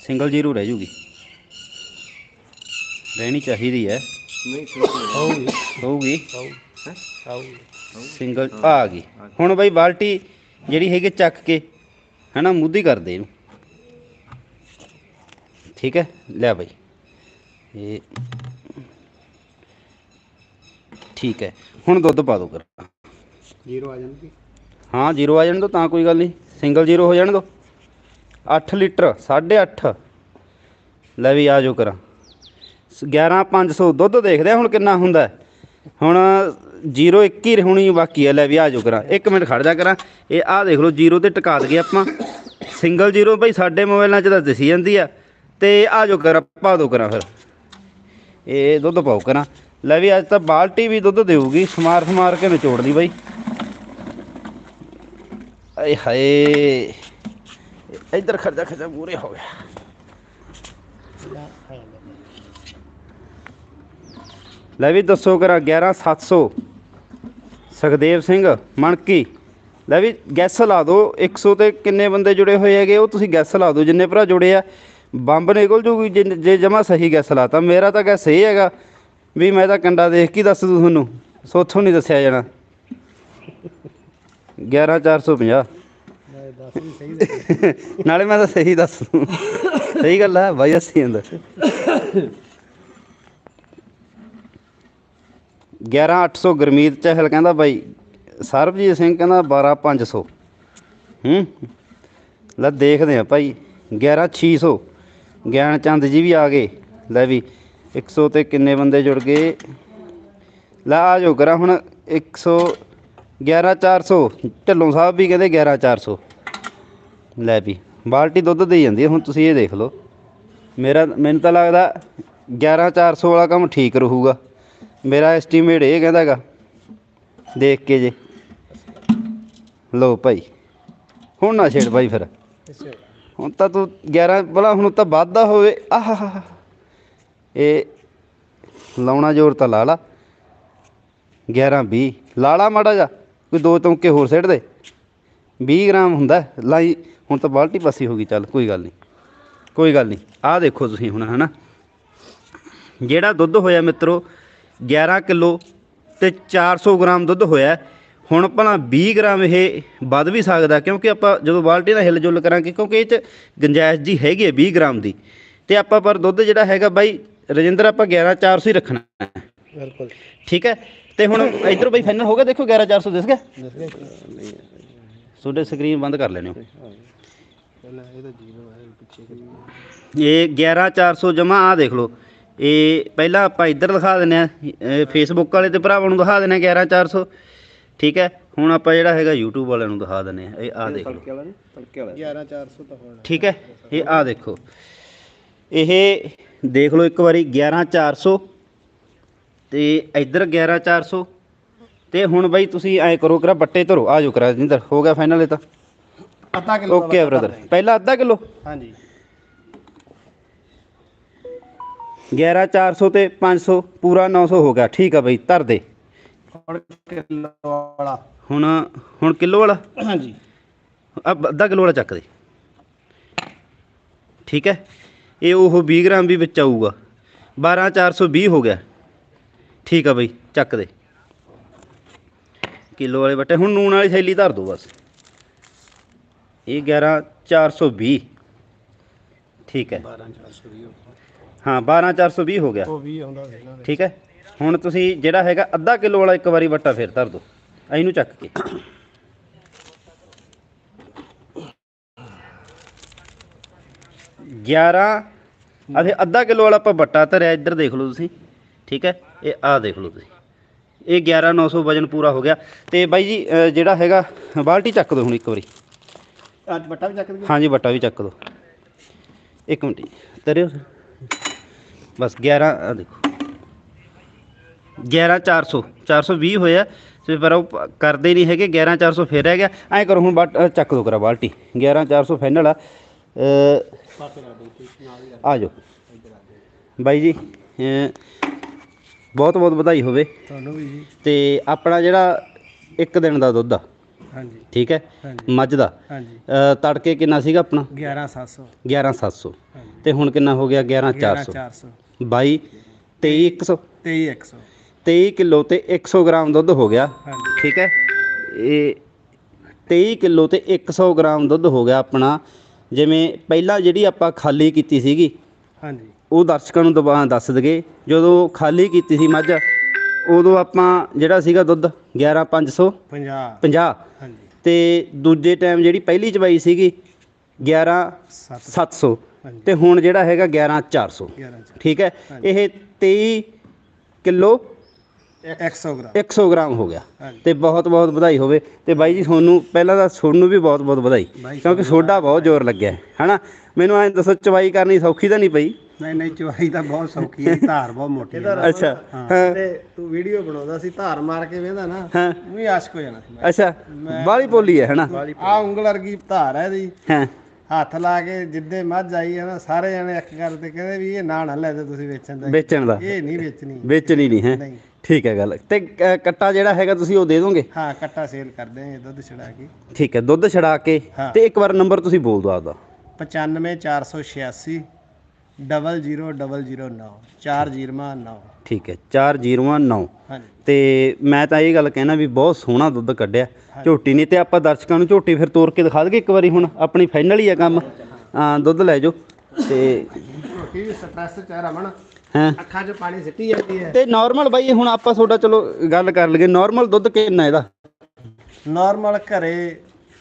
ਸਿੰਗਲ ਜ਼ੀਰੋ ਰਹਿ ਜੂਗੀ। ਰਹਿਣੀ ਚਾਹੀਦੀ ਹੈ। ਨਹੀਂ ਹੋਊਗੀ। ਹੋਊਗੀ। ਸਿੰਗਲ ਆ ਗਈ। ਹੁਣ ਬਈ ਬਾਲਟੀ ਜਿਹੜੀ ਹੈਗੀ ਚੱਕ ਕੇ ਹਨਾ ਮੁੱਧੀ ਕਰ ਦੇ ਇਹਨੂੰ। ਠੀਕ ਹੈ? ਲੈ ਬਈ। ਇਹ ਠੀਕ ਹੈ। ਹੁਣ ਦੁੱਧ ਪਾ ਦੋ ਕਰ ਜ਼ੀਰੋ ਆ ਜਾਣਗੇ। ਹਾਂ ਜ਼ੀਰੋ ਆ ਜਾਣ ਦੋ ਤਾਂ ਕੋਈ ਗੱਲ ਨਹੀਂ। ਸਿੰਗਲ ਜ਼ੀਰੋ ਹੋ ਜਾਣ ਦੋ। 8 ਲੀਟਰ 8.5 ਲੈ ਵੀ ਆ ਜੋ ਕਰਾਂ। 11500 ਦੁੱਧ ਦੇਖਦੇ ਹੁਣ ਕਿੰਨਾ ਹੁੰਦਾ। ਹੈ। ਹੁਣ 0 1 ਹੀ ਹੋਣੀ ਬਾਕੀ ਹੈ ਲੈ ਵੀ ਆ ਜੋ ਕਰਾਂ। 1 ਮਿੰਟ ਖੜ ਜਾ ਕਰਾਂ। ਇਹ ਆ ਦੇਖ ਲਓ, ਜ਼ੀਰੋ ਤੇ ਟਿਕਾ ਦਈਏ ਆਪਾਂ। ਸਿੰਗਲ ਜ਼ੀਰੋ ਭਾਈ ਸਾਡੇ ਮੋਬਾਈਲਾਂ 'ਚ ਤਾਂ ਦਿਸੀ ਜਾਂਦੀ ਆ। ਤੇ ਆ ਜੋ ਕਰਾਂ, ਪਾ ਦੋ ਕਰਾਂ ਫਿਰ। ਇਹ ਦੁੱਧ ਪਾਓ ਕਰਾਂ। ਲੈ ਵੀ ਅੱਜ ਤਾਂ ਬਾਲਟੀ ਵੀ ਦੁੱਧ ਦੇਊਗੀ। ਸਮਾਰ ਸਮਾਰ ਕੇ ਨਿਚੋੜਦੀ ਬਾਈ। ਆਏ ਹਾਏ। ਇੱਧਰ ਖਰਚਾ ਖਰਚਾ ਪੂਰੇ ਹੋ ਗਿਆ। ਲੈ ਵੀ ਦੱਸੋ ਕਰਾਂ 11700 ਸੁਖਦੇਵ ਸਿੰਘ, ਮਣਕੀ। ਲੈ ਵੀ ਗੈਸ ਲਾ ਦਿਓ 100 ਤੇ ਕਿੰਨੇ ਬੰਦੇ ਜੁੜੇ ਹੋਏ ਹੈਗੇ, ਉਹ ਤੁਸੀਂ ਗੈਸ ਲਾ ਦਿਓ, ਜਿੰਨੇ ਭਰਾ ਜੁੜੇ ਆ। ਬੰਬ ਨਿਕਲ ਜੂਗੀ ਜੇ- ਜੇ ਜਮਾ ਸਹੀ ਗੈਸ ਲਾਤਾ। ਮੇਰਾ ਤਾਂ ਗੈਸ ਇਹ ਹੈਗਾ ਵੀ ਮੈਂ ਤਾਂ ਕੰਡਾ ਦੇਖ ਕੇ ਦੱਸ ਦੂੰ ਤੁਹਾਨੂੰ। ਸੋਥੋਂ ਨਹੀਂ ਦੱਸਿਆ ਜਾਣਾ। 11450 ਮੈਂ ਦੱਸ ਵੀ ਨਾਲੇ ਮੈਂ ਤਾਂ ਸਹੀ ਦੱਸ ਦੂੰ। ਸਹੀ ਗੱਲ ਹੈ ਬਾਈ ਅਸੀਂ ਅੰਦਰ 11800 ਗਰਮੀਤ ਚਹਿਲ ਕਹਿੰਦਾ ਬਾਈ, ਸਰਬਜੀਤ ਸਿੰਘ ਕਹਿੰਦਾ 12500 ਹੂੰ? ਲੈ ਦੇਖਦੇ ਆ ਭਾਈ 11600 ਗਿਆਨ ਚੰਦ ਜੀ ਵੀ ਆ ਗਏ। ਲੈ ਵੀ 100 ਤੇ ਕਿੰਨੇ ਬੰਦੇ ਜੁੜ ਗਏ? ਲੈ ਆ ਜਾਓ ਕਰਾਂ ਹੁਣ 100 11400 ਢਿੱਲੋਂ ਸਾਹਿਬ ਵੀ ਕਹਿੰਦੇ 11400 ਲੈ ਵੀ, ਬਾਲਟੀ ਦੁੱਧ ਦੇ ਜਾਂਦੀ ਹੈ ਹੁਣ ਤੁਸੀਂ ਇਹ ਦੇਖ ਲਓ। ਮੇਰਾ, ਮੈਨੂੰ ਤਾਂ ਲੱਗਦਾ 11400 ਵਾਲਾ ਕੰਮ ਠੀਕ ਰਹੂਗਾ। ਮੇਰਾ ਐਸਟੀਮੇਟ ਇਹ ਕਹਿੰਦਾ ਹੈਗਾ ਦੇਖ ਕੇ ਜੇ। ਲਓ ਭਾਈ ਹੁਣ ਨਾ ਛੇੜ ਭਾਈ ਫਿਰ। ਹੁਣ ਤਾਂ ਤੂੰ 11 ਭਲਾ ਹੁਣ ਤਾਂ ਵਾਧਾ ਹੋਵੇ। ਆਹ ਇਹ ਲਾਉਣਾ ਜ਼ੋਰ ਤਾਂ ਲਾ ਲਾ। 11 20 ਲਾਲਾ ਮਾੜਾ ਜਾ ਕੋਈ ਦੋ ਚੌਂਕੇ ਹੋਰ ਸਿੱਟ ਦੇ। 20 ਗ੍ਰਾਮ ਹੁੰਦਾ। ਲਾਈ ਹੁਣ ਤਾਂ ਬਾਲਟੀ ਪਾਸੀ ਹੋ ਗਈ ਚੱਲ ਕੋਈ ਗੱਲ ਨਹੀਂ। ਕੋਈ ਗੱਲ ਨਹੀਂ ਆਹ ਦੇਖੋ ਤੁਸੀਂ ਹੁਣ ਹਨਾ। ਜਿਹੜਾ ਦੁੱਧ ਹੋਇਆ ਮਿੱਤਰੋ 11 ਕਿਲੋ ਤੇ 400 ਗ੍ਰਾਮ ਦੁੱਧ ਹੋਇਆ ਹੁਣ ਭਲਾ 20 ਗ੍ਰਾਮ ਇਹ ਵੱਧ ਵੀ ਸਕਦਾ ਕਿਉਂਕਿ ਆਪਾਂ ਜਦੋਂ ਬਾਲਟੀ ਨਾਲ ਹਿੱਲ ਜੁਲ ਕਰਾਂਗੇ ਕਿਉਂਕਿ ਇਹ ਚ ਗੁੰਜਾਇਸ਼ ਜੀ ਹੈਗੀ ਹੈ 20 ਗ੍ਰਾਮ ਦੀ। ਤੇ ਆਪਾਂ ਪਰ ਦੁੱਧ ਜਿਹੜਾ ਹੈਗਾ ਬਾਈ ਰਜਿੰਦਰ ਆਪਾਂ 11 400 ਹੀ ਰੱਖਣਾ ਹੈ। ਬਿਲਕੁਲ। ਠੀਕ ਹੈ? ਤੇ ਹੁਣ ਇਧਰ ਬਈ ਫਾਈਨਲ ਹੋ ਗਿਆ ਦੇਖੋ 11400 ਦਿਸ ਗਿਆ। ਦੱਸ ਗਿਆ ਨਹੀਂ ਤੁਹਾਡੇ ਸਕਰੀਨ ਬੰਦ ਕਰ ਲੈਣੇ ਹੈ। ਇਹ 11400 ਜਮਾ ਆ ਦੇਖ ਲਓ। ਇਹ ਪਹਿਲਾਂ ਆਪਾਂ ਇੱਧਰ ਦਿਖਾ ਦਿੰਨੇ ਆ ਫੇਸਬੁੱਕ ਵਾਲੇ ਤੇ ਭਰਾਵਾਂ ਨੂੰ ਦਿਖਾ ਦਿੰਨੇ ਆ 11400 ਠੀਕ ਹੈ ਹੁਣ ਆਪਾਂ ਜਿਹੜਾ ਹੈਗਾ YouTube ਵਾਲਿਆਂ ਨੂੰ ਦਿਖਾ ਦਿੰਨੇ ਆ ਇਹ ਆ ਦੇਖ ਲਓ। ਵਾਲਾ ਨਹੀਂ ਤੜਕੇ ਵਾਲਾ। 11400 ਤਾਂ ਹੋਣਾ। ਠੀਕ ਹੈ ਇਹ ਆ ਦੇਖੋ। ਇਹ ਦੇਖ ਲਓ ਇੱਕ ਵਾਰੀ 11400 ਤੇ ਇੱਧਰ 11400 ਤੇ ਹੁਣ ਬਾਈ ਤੁਸੀਂ ਐ ਕਰੋ ਕਰਾ ਬੱਟੇ ਧਰੋ। ਆ ਜੋ ਕਰਾ ਜਿੰਦਰ ਹੋ ਗਿਆ ਫਾਈਨਲ ਇਹ ਤਾਂ। ਅੱਧਾ ਕਿਲੋ ਓਕੇ ਬ੍ਰਦਰ ਪਹਿਲਾਂ ਅੱਧਾ ਕਿਲੋ? ਹਾਂਜੀ। 11400 ਤੇ 500 ਪੂਰਾ 900 ਹੋ ਗਿਆ। ਠੀਕ ਆ ਬਈ ਧਰ ਦੇ। ਹੁਣ ਕਿਲੋ ਵਾਲਾ। ਹੁਣ ਹੁਣ ਕਿਲੋ ਵਾਲਾ? ਹਾਂਜੀ। ਆ ਅੱਧਾ ਕਿਲੋ ਵਾਲਾ ਚੱਕ ਦੇ। ਠੀਕ ਹੈ? ਇਹ ਉਹ 20 ਗ੍ਰਾਮ ਵੀ ਵਿੱਚ ਆਊਗਾ। 12420 ਹੋ ਗਿਆ। ਠੀਕ ਆ ਬਈ ਚੱਕ ਦੇ। ਕਿਲੋ ਵਾਲੇ ਬੱਟੇ ਹੁਣ ਨੂਨ ਵਾਲੀ ਥੈਲੀ ਧਰ ਦੋ ਬਸ। ਇਹ 11420 ਠੀਕ ਹੈ। 12420 ਹਾਂ 12420 ਹੋ ਗਿਆ। ਉਹ ਵੀ ਆਉਂਦਾ ਸੀ ਨਾ ਠੀਕ ਹੈ? ਹੁਣ ਤੁਸੀਂ ਜਿਹੜਾ ਹੈਗਾ ਅੱਧਾ ਕਿਲੋ ਵਾਲਾ ਇੱਕ ਵਾਰੀ ਵੱਟਾ ਫੇਰ ਧਰ ਦਿਓ ਇਹਨੂੰ ਚੱਕ ਕੇ। ਗਿਆਰਾਂ ਅਤੇ ਅੱਧਾ ਕਿਲੋ ਵਾਲਾ ਆਪਾਂ ਵੱਟਾ ਧਰਿਆ ਇੱਧਰ ਦੇਖ ਲਓ ਤੁਸੀਂ। ਠੀਕ ਹੈ? ਇਹ ਆਹ ਦੇਖ ਲਓ ਤੁਸੀਂ। ਇਹ 11900 ਵਜਨ ਪੂਰਾ ਹੋ ਗਿਆ। ਤੇ ਬਾਈ ਜੀ ਅ, ਜਿਹੜਾ ਹੈਗਾ ਬਾਲਟੀ ਚੱਕ ਦਿਓ ਹੁਣ ਇੱਕ ਵਾਰੀ। ਅੱਜ ਬੱਟਾ ਵੀ ਚੱਕ ਦਈਏ ਹਾਂਜੀ ਬੱਟਾ ਵੀ ਚੱਕ ਦਿਓ। ਇੱਕ ਮਿੰਟ ਜੀ। ਤਰਿਓ ਬਸ 11 ਆ ਦੇਖੋ। 11400 420 ਹੋਇਆ ਤੇ ਪਰ ਉਹ ਕਰਦੇ ਨਹੀਂ ਹੈਗੇ 11400 ਫੇਰ ਰਹਿ ਗਿਆ। ਐਂ ਕਰੋ ਹੁਣ ਚੱਕ ਦੋ ਕਰਾ ਬਾਲਟੀ। 11400 ਫਾਈਨਲ ਆ। ਆ ਜਾਓ। ਬਾਈ ਜੀ ਬਹੁਤ ਬਹੁਤ ਵਧਾਈ ਹੋਵੇ। ਤੁਹਾਨੂੰ ਵੀ ਜੀ। ਤੇ ਆਪਣਾ ਜਿਹੜਾ ਇੱਕ ਦਿਨ ਦਾ ਦੁੱਧ ਆ ਹਾਂਜੀ। ਠੀਕ ਹੈ? ਹਾਂਜੀ। ਮੱਝ ਦਾ? ਹਾਂਜੀ। ਅ, ਤੜਕੇ ਕਿੰਨਾ ਸੀਗਾ ਆਪਣਾ? 11700 11700 ਹਾਂਜੀ। ਤੇ ਹੁਣ ਕਿੰਨਾ ਹੋ ਗਿਆ? 11400 11400 22 23100 23100 23 ਕਿਲੋ ਤੇ 100 ਗ੍ਰਾਮ ਦੁੱਧ ਹੋ ਗਿਆ। ਹਾਂਜੀ। ਠੀਕ ਹੈ? ਇਹ 23 ਕਿਲੋ ਤੇ 100 ਗ੍ਰਾਮ ਦੁੱਧ ਹੋ ਗਿਆ ਆਪਣਾ। ਜਿਵੇਂ ਪਹਿਲਾਂ ਜਿਹੜੀ ਆਪਾਂ ਖਾਲੀ ਕੀਤੀ ਸੀਗੀ ਹਾਂਜੀ। ਉਹ ਦਰਸ਼ਕਾਂ ਨੂੰ ਦੁਬਾਰਾ ਦੱਸ ਦਗੇ ਜਦੋਂ ਖਾਲੀ ਕੀਤੀ ਸੀ ਮੱਝ ਉਦੋਂ ਆਪਾਂ ਜਿਹੜਾ ਸੀਗਾ ਦੁੱਧ 11550 50 ਹਾਂਜੀ। ਤੇ ਦੂਜੇ ਟਾਈਮ ਜਿਹੜੀ ਪਹਿਲੀ ਚਵਾਈ ਸੀਗੀ 11700 7 ਹਾਂਜੀ। ਤੇ ਹੁਣ ਜਿਹੜਾ ਹੈਗਾ 11400 11 ਚ ਠੀਕ ਹੈ। ਇਹ 23 ਕਿਲੋ 100 ਗ੍ਰਾਮ। 100 ਗ੍ਰਾਮ ਹੋ ਗਿਆ। ਤੇ ਬਹੁਤ ਬਹੁਤ ਵਧਾਈ ਹੋਵੇ। ਤੇ ਬਾਈ ਜੀ ਤੁਹਾਨੂੰ ਪਹਿਲਾਂ ਤਾਂ ਤੁਹਾਨੂੰ ਵੀ ਬਹੁਤ ਬਹੁਤ ਵਧਾਈ। ਕਿਉਂਕਿ ਸੋਡਾ ਬਹੁਤ ਜ਼ੋਰ ਲੱਗਿਆ ਹੈ, ਹਨਾ? ਮੈਨੂੰ ਐਂ ਦੱਸੋ ਚਵਾਈ ਕਰਨੀ ਸੌਖੀ ਤਾਂ ਨਹੀਂ ਪਈ? ਨਹੀਂ ਨਹੀਂ ਚਵਾਈ ਤਾਂ ਬਹੁਤ ਸੌਖੀ ਹੈ ਧਾਰ ਬਹੁਤ ਮੋਟੀ ਹੈ ਅੱਛਾ। ਹਾਂ। ਹਾਂ। ਤੇ ਤੂੰ ਵੀਡੀਓ ਬਣਾਉਂਦਾ ਸੀ ਧਾਰ ਮਾਰ ਕੇ ਵੇਂਦਾ ਨਾ ਹਾਂ। ਵੀ ਆਸ਼ਕ ਹੋ ਜਾਣਾ ਸੀ ਮੈਂ। ਅੱਛਾ ਬਾਲੀ ਬੋਲੀ ਹੈ ਹਨਾ? ਆ ਉਂਗਲ ਵਰਗੀ ਧਾਰ ਹੈ ਇਹਦੀ। ਹਾਂ। ਹੱਥ ਲਾ ਕੇ ਜਿੱਦੇ ਮੱਝ ਆਈ ਹੈ ਨਾ ਸਾਰੇ ਜਣੇ ਇੱਕ ਗੱਲ ਤੇ ਕਹਿੰਦੇ ਵੀ ਇਹ ਨਾ ਨਾ ਲੈ ਦੇ ਤੁਸੀਂ ਵੇਚਣ ਦਾ। ਵੇਚਣ ਦਾ। ਇਹ ਨਹੀਂ ਵੇਚਣੀ। ਵੇਚਣੀ ਨਹੀਂ ਹੈ? ਨਹੀਂ। ਠੀਕ ਹੈ ਗੱਲ। ਤੇ ਅ, ਕੱਟਾ ਜਿਹੜਾ ਹੈਗਾ ਤੁਸੀਂ ਉਹ ਦੇ ਦੋਗੇ? ਹਾਂ ਕੱਟਾ ਸੇਲ ਕਰਦੇ ਆ ਦੁੱਧ ਛੜਾ ਕੇ। ਠੀਕ ਹੈ ਦੁੱਧ ਛੜਾ ਕੇ ਹਾਂ। ਤੇ ਇੱਕ ਵਾਰ ਨੰਬਰ ਤੁਸੀਂ ਬੋਲ ਦਿਓ ਆਪਦਾ। 95486 00009 409 ਠੀਕ ਹੈ 409 ਹਾਂਜੀ। ਤੇ ਮੈਂ ਤਾਂ ਇਹ ਗੱਲ ਕਹਿਣਾ ਵੀ ਬਹੁਤ ਸੋਹਣਾ ਦੁੱਧ ਕੱਢਿਆ। ਝੋਟੀ ਨੇ ਤੇ ਆਪਾਂ ਦਰਸ਼ਕਾਂ ਨੂੰ ਝੋਟੀ ਫਿਰ ਤੋੜ ਕੇ ਦਿਖਾ ਦਈਏ ਇੱਕ ਵਾਰੀ ਹੁਣ ਆਪਣੀ ਫਾਈਨਲ ਹੀ ਆ ਕੰਮ। ਹਾਂ ਦੁੱਧ ਲੈ ਜਾਓ। ਤੇ ਰੋਟੀ ਵੀ ਸਟ੍ਰੈਸ ਚ ਆ ਰਮਣ ਹਾਂ? ਅੱਖਾਂ 'ਚ ਪਾਣੀ ਸਿੱਟੀ ਜਾਂਦੀ ਹੈ। ਤੇ ਨਾਰਮਲ ਬਾਈ ਹੁਣ ਆਪਾਂ ਤੁਹਾਡਾ ਚਲੋ ਗੱਲ ਕਰ ਲਈਏ। ਨਾਰਮਲ ਦੁੱਧ ਕਿੰਨਾ ਇਹਦਾ? ਨਾਰਮਲ ਘਰੇ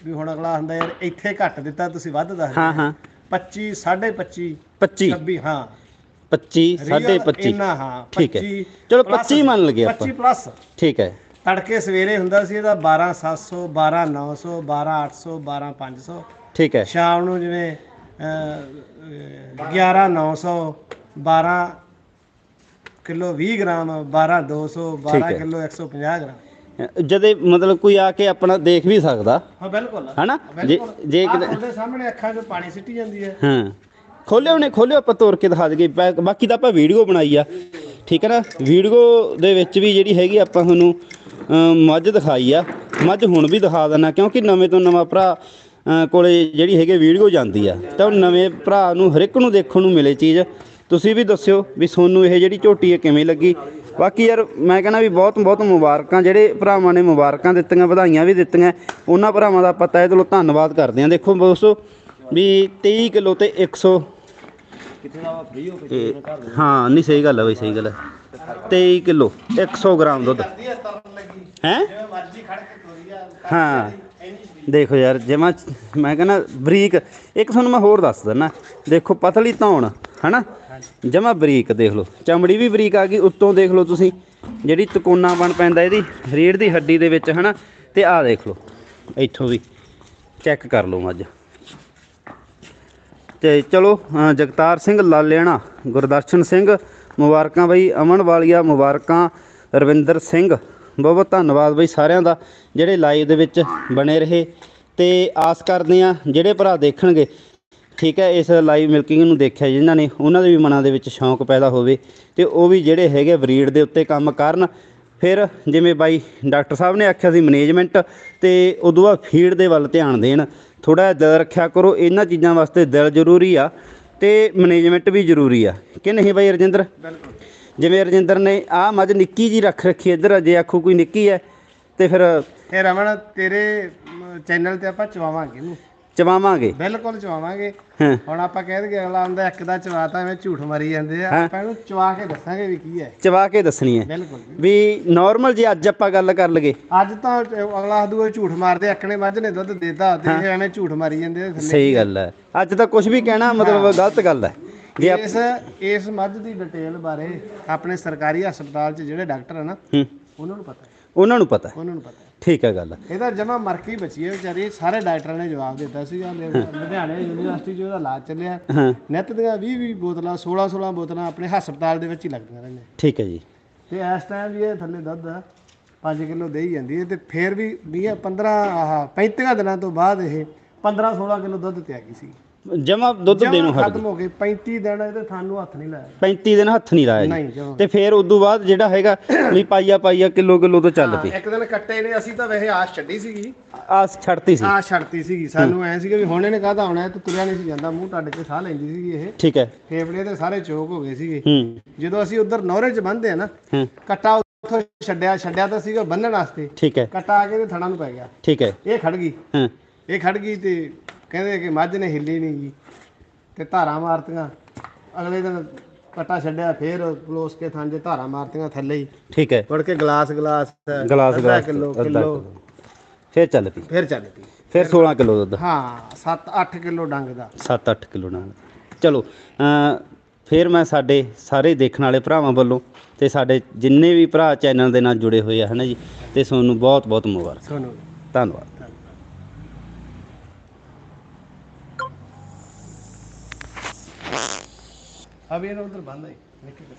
ਵੀ ਹੁਣ ਅਗਲਾ ਹੁੰਦਾ ਯਾਰ ਇੱਥੇ ਘੱਟ ਦਿੱਤਾ ਤੁਸੀਂ ਵੱਧ ਦੱਸ ਹਾਂ ਹਾਂ। 25 25 25 26 ਹਾਂ। 25 Real 25 ਇੰਨਾ ਹਾਂ ਠੀਕ ਹੈ। 25 ਚਲੋ plus 25 ਮੰਨ ਲਈਏ ਆਪਾਂ। 25 ਪਲੱਸ ਠੀਕ ਹੈ। ਤੜਕੇ ਸਵੇਰੇ ਹੁੰਦਾ ਸੀ ਇਹਦਾ 12700 12900 12800 12500 ਠੀਕ ਹੈ। ਸ਼ਾਮ ਨੂੰ ਜਿਵੇਂ ਅਹ, ਅਹ, 11900 12 ਕਿਲੋ 20 ਗ੍ਰਾਮ 12200 ਠੀਕ 12 ਹੈ। Kilo 150 gram. ਜਦੇ ਮਤਲਬ ਕੋਈ ਆ ਕੇ ਆਪਣਾ ਦੇਖ ਵੀ ਸਕਦਾ। ਹਾਂ ਬਿਲਕੁਲ। ਹਨਾ? ਜੇ ਜੇ ਕਿਤੇ ਸਾਹਮਣੇ ਅੱਖਾਂ 'ਚੋਂ ਪਾਣੀ ਸਿੱਟੀ ਜਾਂਦੀ ਹੈ। ਹਾਂ। ਖੋਲਿਓ ਨੇ ਖੋਲਿਓ ਆਪਾਂ ਤੋਰ ਕੇ ਦਿਖਾ ਦਈਏ। ਬਾਕੀ ਤਾਂ ਆਪਾਂ ਵੀਡੀਓ ਬਣਾਈ ਆ। ਠੀਕ ਹੈ ਨਾ? ਵੀਡੀਓ ਦੇ ਵਿੱਚ ਵੀ ਜਿਹੜੀ ਹੈਗੀ ਆਪਾਂ ਤੁਹਾਨੂੰ ਮੱਝ ਦਿਖਾਈ ਆ। ਮੱਝ ਹੁਣ ਵੀ ਦਿਖਾ ਦਿੰਦਾ ਕਿਉਂਕਿ ਨਵੇਂ ਤੋਂ ਨਵਾਂ ਭਰਾ ਕੋਲੇ ਜਿਹੜੀ ਹੈਗੀ ਵੀਡੀਓ ਜਾਂਦੀ ਆ। ਤਾਂ ਉਹ ਨਵੇਂ ਭਰਾ ਨੂੰ ਹਰ ਇੱਕ ਨੂੰ ਦੇਖਣ ਨੂੰ ਮਿਲੇ ਚੀਜ਼। ਤੁਸੀਂ ਵੀ ਦੱਸਿਓ ਵੀ ਤੁਹਾਨੂੰ ਇਹ ਜਿਹੜੀ ਝੋਟੀ ਹੈ ਕਿਵੇਂ ਲੱਗੀ। ਬਾਕੀ ਯਾਰ ਮੈਂ ਕਹਿੰਦਾ ਵੀ ਬਹੁਤ ਬਹੁਤ ਮੁਬਾਰਕਾਂ ਜਿਹੜੇ ਭਰਾਵਾਂ ਨੇ ਮੁਬਾਰਕਾਂ ਦਿੱਤੀਆਂ, ਵਧਾਈਆਂ ਵੀ ਦਿੱਤੀਆਂ। ਉਹਨਾਂ ਭਰਾਵਾਂ ਦਾ ਆਪਾਂ ਤਹਿ ਦਿਲੋਂ ਧੰਨਵਾਦ ਕਰਦੇ ਹਾਂ। ਦੇਖੋ ਦੋਸਤੋ ਵੀ 23 ਕਿਲੋ ਤੇ 100 ਤੇ ਹਾਂ, ਨਹੀਂ ਸਹੀ ਗੱਲ ਹੈ ਬਈ, ਸਹੀ ਗੱਲ ਹੈ 23 ਕਿਲੋ 100 ਗ੍ਰਾਮ ਦੁੱਧ। ਕਰਦੀ ਹੈ? ਹਾਂ। ਦੇਖੋ ਯਾਰ ਜਿਵੇਂ ਮੈਂ ਕਹਿੰਦਾ ਬਰੀਕ, ਇੱਕ ਤੁਹਾਨੂੰ ਮੈਂ ਹੋਰ ਦੱਸ ਦਿੰਦਾ। ਦੇਖੋ ਪਤਲੀ ਧੌਣ। ਹਨਾ? ਜਮਾ ਬਰੀਕ ਦੇਖ ਲਓ। ਚਮੜੀ ਵੀ ਬਰੀਕ ਆ ਗਈ, ਉੱਤੋਂ ਦੇਖ ਲਓ ਤੁਸੀਂ, ਜਿਹੜੀ ਤਕੋਨਾ ਬਣ ਪੈਂਦਾ ਇਹਦੀ ਰੀੜ ਦੀ ਹੱਡੀ ਦੇ ਵਿੱਚ, ਹਨਾ? ਤੇ ਆਹ ਦੇਖ ਲਓ, ਇੱਥੋਂ ਵੀ ਚੈੱਕ ਕਰ ਲਓ ਮੱਝ ਤੇ ਚਲੋ ਜਗਤਾਰ ਸਿੰਘ ਲਾਲੇਣਾ, ਗੁਰਦਰਸ਼ਨ ਸਿੰਘ, ਮੁਬਾਰਕਾਂ ਬਈ, ਅਮਨ ਵਾਲੀਆ, ਮੁਬਾਰਕਾਂ, ਰਵਿੰਦਰ ਸਿੰਘ, ਬਹੁਤ ਬਹੁਤ ਧੰਨਵਾਦ ਬਈ ਸਾਰਿਆਂ ਦਾ, ਜਿਹੜੇ ਲਾਈਵ ਦੇ ਵਿੱਚ ਬਣੇ ਰਹੇ। ਤੇ ਆਸ ਕਰਦੇ ਆ ਜਿਹੜੇ ਭਰਾ ਦੇਖਣਗੇ ਠੀਕ ਹੈ ਇਸ ਲਾਈਵ ਮਿਲਕਿੰਗ ਨੂੰ ਦੇਖਿਆ ਜਿਨ੍ਹਾਂ ਨੇ ਉਹਨਾਂ ਦੇ ਵੀ ਮਨਾਂ ਦੇ ਵਿੱਚ ਸ਼ੌਂਕ ਪੈਦਾ ਹੋਵੇ ਤੇ ਉਹ ਵੀ ਜਿਹੜੇ ਹੈਗੇ ਬਰੀਡ ਦੇ ਉੱਤੇ ਕੰਮ ਕਰਨ। ਫਿਰ ਜਿਵੇਂ ਬਾਈ ਡਾਕਟਰ ਸਾਹਿਬ ਨੇ ਆਖਿਆ ਸੀ ਮੈਨੇਜਮੈਂਟ ਤੇ ਉਦੋਂ ਬਾਅਦ ਫੀਡ ਦੇ ਵੱਲ ਧਿਆਨ ਦੇਣ। ਥੋੜਾ ਦਿਲ ਰੱਖਿਆ ਕਰੋ ਇਹਨਾਂ ਚੀਜ਼ਾਂ ਵਾਸਤੇ ਦਿਲ ਜ਼ਰੂਰੀ ਆ ਤੇ ਮੈਨੇਜਮੈਂਟ ਵੀ ਜ਼ਰੂਰੀ ਆ। ਕਿ ਨਹੀਂ ਬਾਈ ਰਜਿੰਦਰ? ਬਿਲਕੁਲ। ਜਿਵੇਂ ਰਜਿੰਦਰ ਨੇ ਆਹ ਮੱਝ ਨਿੱਕੀ ਜੀ ਰੱਖ ਰੱਖੀ ਇੱਧਰ ਜੇ ਆਖੂ ਕੋਈ ਨਿੱਕੀ ਹੈ ਤੇ ਫਿਰ ਇਹ ਰਮਣ ਤੇਰੇ ਚੈਨਲ ਤੇ ਆਪਾਂ ਚਵਾਵਾਂਗੇ ਇਹਨੂੰ। ਚਵਾਵਾਂਗੇ। ਬਿਲਕੁਲ ਚਵਾਵਾਂਗੇ। ਹਾਂ। ਹੁਣ ਆਪਾਂ ਕਹਿ ਦਈਏ ਅਗਲਾ ਆਂਦਾ ਇੱਕ ਦਾ ਚਵਾਤਾ ਐਵੇਂ ਝੂਠ ਮਾਰੀ ਜਾਂਦੇ ਆ। ਹਾਂ। ਆਪਾਂ ਇਹਨੂੰ ਚਵਾ ਕੇ ਦੱਸਾਂਗੇ ਵੀ ਕੀ ਹੈ। ਚਵਾ ਕੇ ਦੱਸਣੀ ਹੈ। ਬਿਲਕੁਲ। ਵੀ ਨਾਰਮਲ ਜੇ ਅੱਜ ਆਪਾਂ ਗੱਲ ਕਰ ਲਈਏ। ਅੱਜ ਤਾਂ ਅਗਲਾ ਦੂਏ ਝੂਠ ਮਾਰਦੇ ਅਕਣੇ ਮੱਝ ਨੇ ਦੁੱਧ ਦੇਤਾ ਤੇ ਇਹ ਐਵੇਂ ਝੂਠ ਮਾਰੀ ਜਾਂਦੇ ਆ ਥੱਲੇ। ਸਹੀ ਗੱਲ ਹੈ। ਅੱਜ ਤਾਂ ਕੁਝ ਵੀ ਕਹਿਣਾ ਮਤਲਬ ਗਲਤ ਗੱਲ ਹੈ। ਜੇ ਆਪ- ਇਸ ਇਸ ਮੱਝ ਦੀ ਡਿਟੇਲ ਬਾਰੇ ਆਪਣੇ ਸਰਕਾਰੀ ਹਸਪਤਾਲ 'ਚ ਜਿਹੜੇ ਡਾਕਟਰ ਆ ਨਾ ਹੂੰ। ਉਹਨਾਂ ਨੂੰ ਪਤਾ। ਹੈ ਉਹਨਾਂ ਨੂੰ ਪਤਾ। ਹੈ। ਉਹਨਾਂ ਨੂੰ ਪਤਾ। ਠੀਕ ਹੈ ਗੱਲ। ਇਹਦਾ ਜਮਾ ਮਰਕੀ ਬਚੀ ਹੈ ਵਿਚਾਰੀ ਸਾਰੇ ਡਾਕਟਰਾਂ ਨੇ ਜਵਾਬ ਦਿੱਤਾ ਸੀਗਾ ਲੁਧਿਆਣੇ ਯੂਨੀਵਰਸਿਟੀ 'ਚ ਉਹਦਾ ਇਲਾਜ ਚੱਲਿਆ। ਨਿੱਤ ਦੀਆਂ 20 20 ਬੋਤਲਾਂ 16 16 ਬੋਤਲਾਂ ਆਪਣੇ ਹਸਪਤਾਲ ਦੇ ਵਿੱਚ ਹੀ ਲੱਗਦੀਆਂ ਰਹਿੰਦੀਆਂ। ਠੀਕ ਹੈ ਜੀ। ਤੇ ਇਸ ਟਾਈਮ ਵੀ ਇਹ ਥੱਲੇ ਦੁੱਧ 5 ਕਿਲੋ ਦੇ ਹੀ ਜਾਂਦੀ ਹੈ ਤੇ ਫੇਰ ਵੀ 20 15 ਆਹ 35 ਦਿਨਾਂ ਤੋਂ ਬਾਅਦ ਇਹ 15 16 ਕਿਲੋ ਦੁੱਧ ਤੇ ਆ ਗਈ ਸੀ। ਜਮਾ ਦੁੱਧ ਦੇਣੋਂ ਹਟ ਖਤਮ ਹੋ ਗਏ 35 ਦਿਨ ਇਹਦੇ ਥਾਨੂੰ ਹੱਥ ਨਹੀਂ ਲਾਇਆ। 35 ਦਿਨ ਹੱਥ ਨਹੀਂ ਲਾਇਆ ਜੀ। ਨਹੀਂ ਜਮਾਂ। ਤੇ ਫਿਰ ਉਦੋਂ ਬਾਅਦ ਜਿਹੜਾ ਹੈਗਾ ਵੀ ਪਾਈਆ ਪਾਈਆ ਕਿਲੋ ਕਿਲੋ ਤੋਂ ਚੱਲ ਪਈ। ਇੱਕ ਦਿਨ ਕੱਟੇ ਨੇ ਅਸੀਂ ਤਾਂ ਵੈਸੇ ਆਸ ਛੱਡੀ ਸੀਗੀ। ਆਸ ਛੱਡਤੀ ਸੀ। ਆਸ ਛੱਡਤੀ ਸੀਗੀ। ਸਾਨੂੰ ਐ ਸੀਗਾ ਵੀ ਹੁਣ ਇਹਨੇ ਕਾਹਦਾ ਆਉਣਾ ਤੇ ਤੁਰਿਆ ਨਹੀਂ ਸੀ ਜਾਂਦਾ। ਮੂੰਹ ਟੱਡ ਕੇ ਸਾਹ ਲੈਂਦੀ ਸੀਗੀ ਇਹ। ਠੀਕ ਹੈ। ਫੇਫੜੇ ਤੇ ਸਾਰੇ ਚੋਕ ਹੋ ਗਏ ਸੀਗੇ। ਹੂੰ। ਜਦੋਂ ਅਸੀਂ ਉਧਰ ਨੌਰੇ 'ਚ ਬੰਨਦੇ ਆ ਨਾ ਹੂੰ। ਕੱਟਾ ਉੱਥੋਂ ਛੱਡਿਆ ਛੱਡਿਆ ਤਾਂ ਸੀਗਾ ਬੰਨਣ ਵਾਸਤੇ। ਠੀਕ ਹੈ। ਕੱਟਾ ਆ ਕੇ ਤੇ ਥਣਾ ਨੂੰ ਪੈ ਗਿਆ। ਠੀਕ ਹੈ। ਇਹ ਖੜ ਗਈ। ਹਾਂ। ਇਹ ਖੜ ਗਈ ਤੇ ਕਹਿੰਦੇ ਕਿ ਮੱਝ ਨੇ ਹਿੱਲੀ ਨਹੀਂ ਗਈ ਤੇ ਧਾਰਾਂ ਮਾਰਤੀਆਂ। ਅਗਲੇ ਦਿਨ ਕੱਟਾ ਛੱਡਿਆ ਫੇਰ ਪਲੋਸ ਕੇ ਥਾਂ 'ਚ ਧਾਰਾਂ ਮਾਰਤੀਆਂ ਥੱਲੇ ਹੀ। ਠੀਕ ਹੈ। ਮੁੜ ਕੇ ਗਲਾਸ ਗਲਾਸ ਗਲਾਸ ਅੱਧਾ ਗਲਾਸ ਕਿਲੋ ਅੱਧਾ ਕਿਲੋ। ਕਿਲੋ। ਫਿਰ ਚੱਲ ਪਈ। ਫੇਰ ਚੱਲ ਪਈ। ਫਿਰ 16 ਕਿਲੋ ਦੁੱਧ। ਹਾਂ 7-8 ਕਿਲੋ ਡੰਗ ਦਾ। 7-8 ਕਿਲੋ ਨਾਲ ਚਲੋ ਅਮ ਫਿਰ ਮੈਂ ਸਾਡੇ ਸਾਰੇ ਦੇਖਣ ਵਾਲੇ ਭਰਾਵਾਂ ਵੱਲੋਂ ਤੇ ਸਾਡੇ ਜਿੰਨੇ ਵੀ ਭਰਾ ਚੈਨਲ ਦੇ ਨਾਲ ਜੁੜੇ ਹੋਏ ਆ ਹਨਾ ਜੀ? ਤੇ ਤੁਹਾਨੂੰ ਬਹੁਤ ਬਹੁਤ ਮੁਬਾਰਕ ਸੁਣੋ ਧੰਨਵਾਦ। ਅਬ ਇਹ ਉਧਰ ਬੰਦ ਹੈ ਨਿੱਕੇ ਕੇ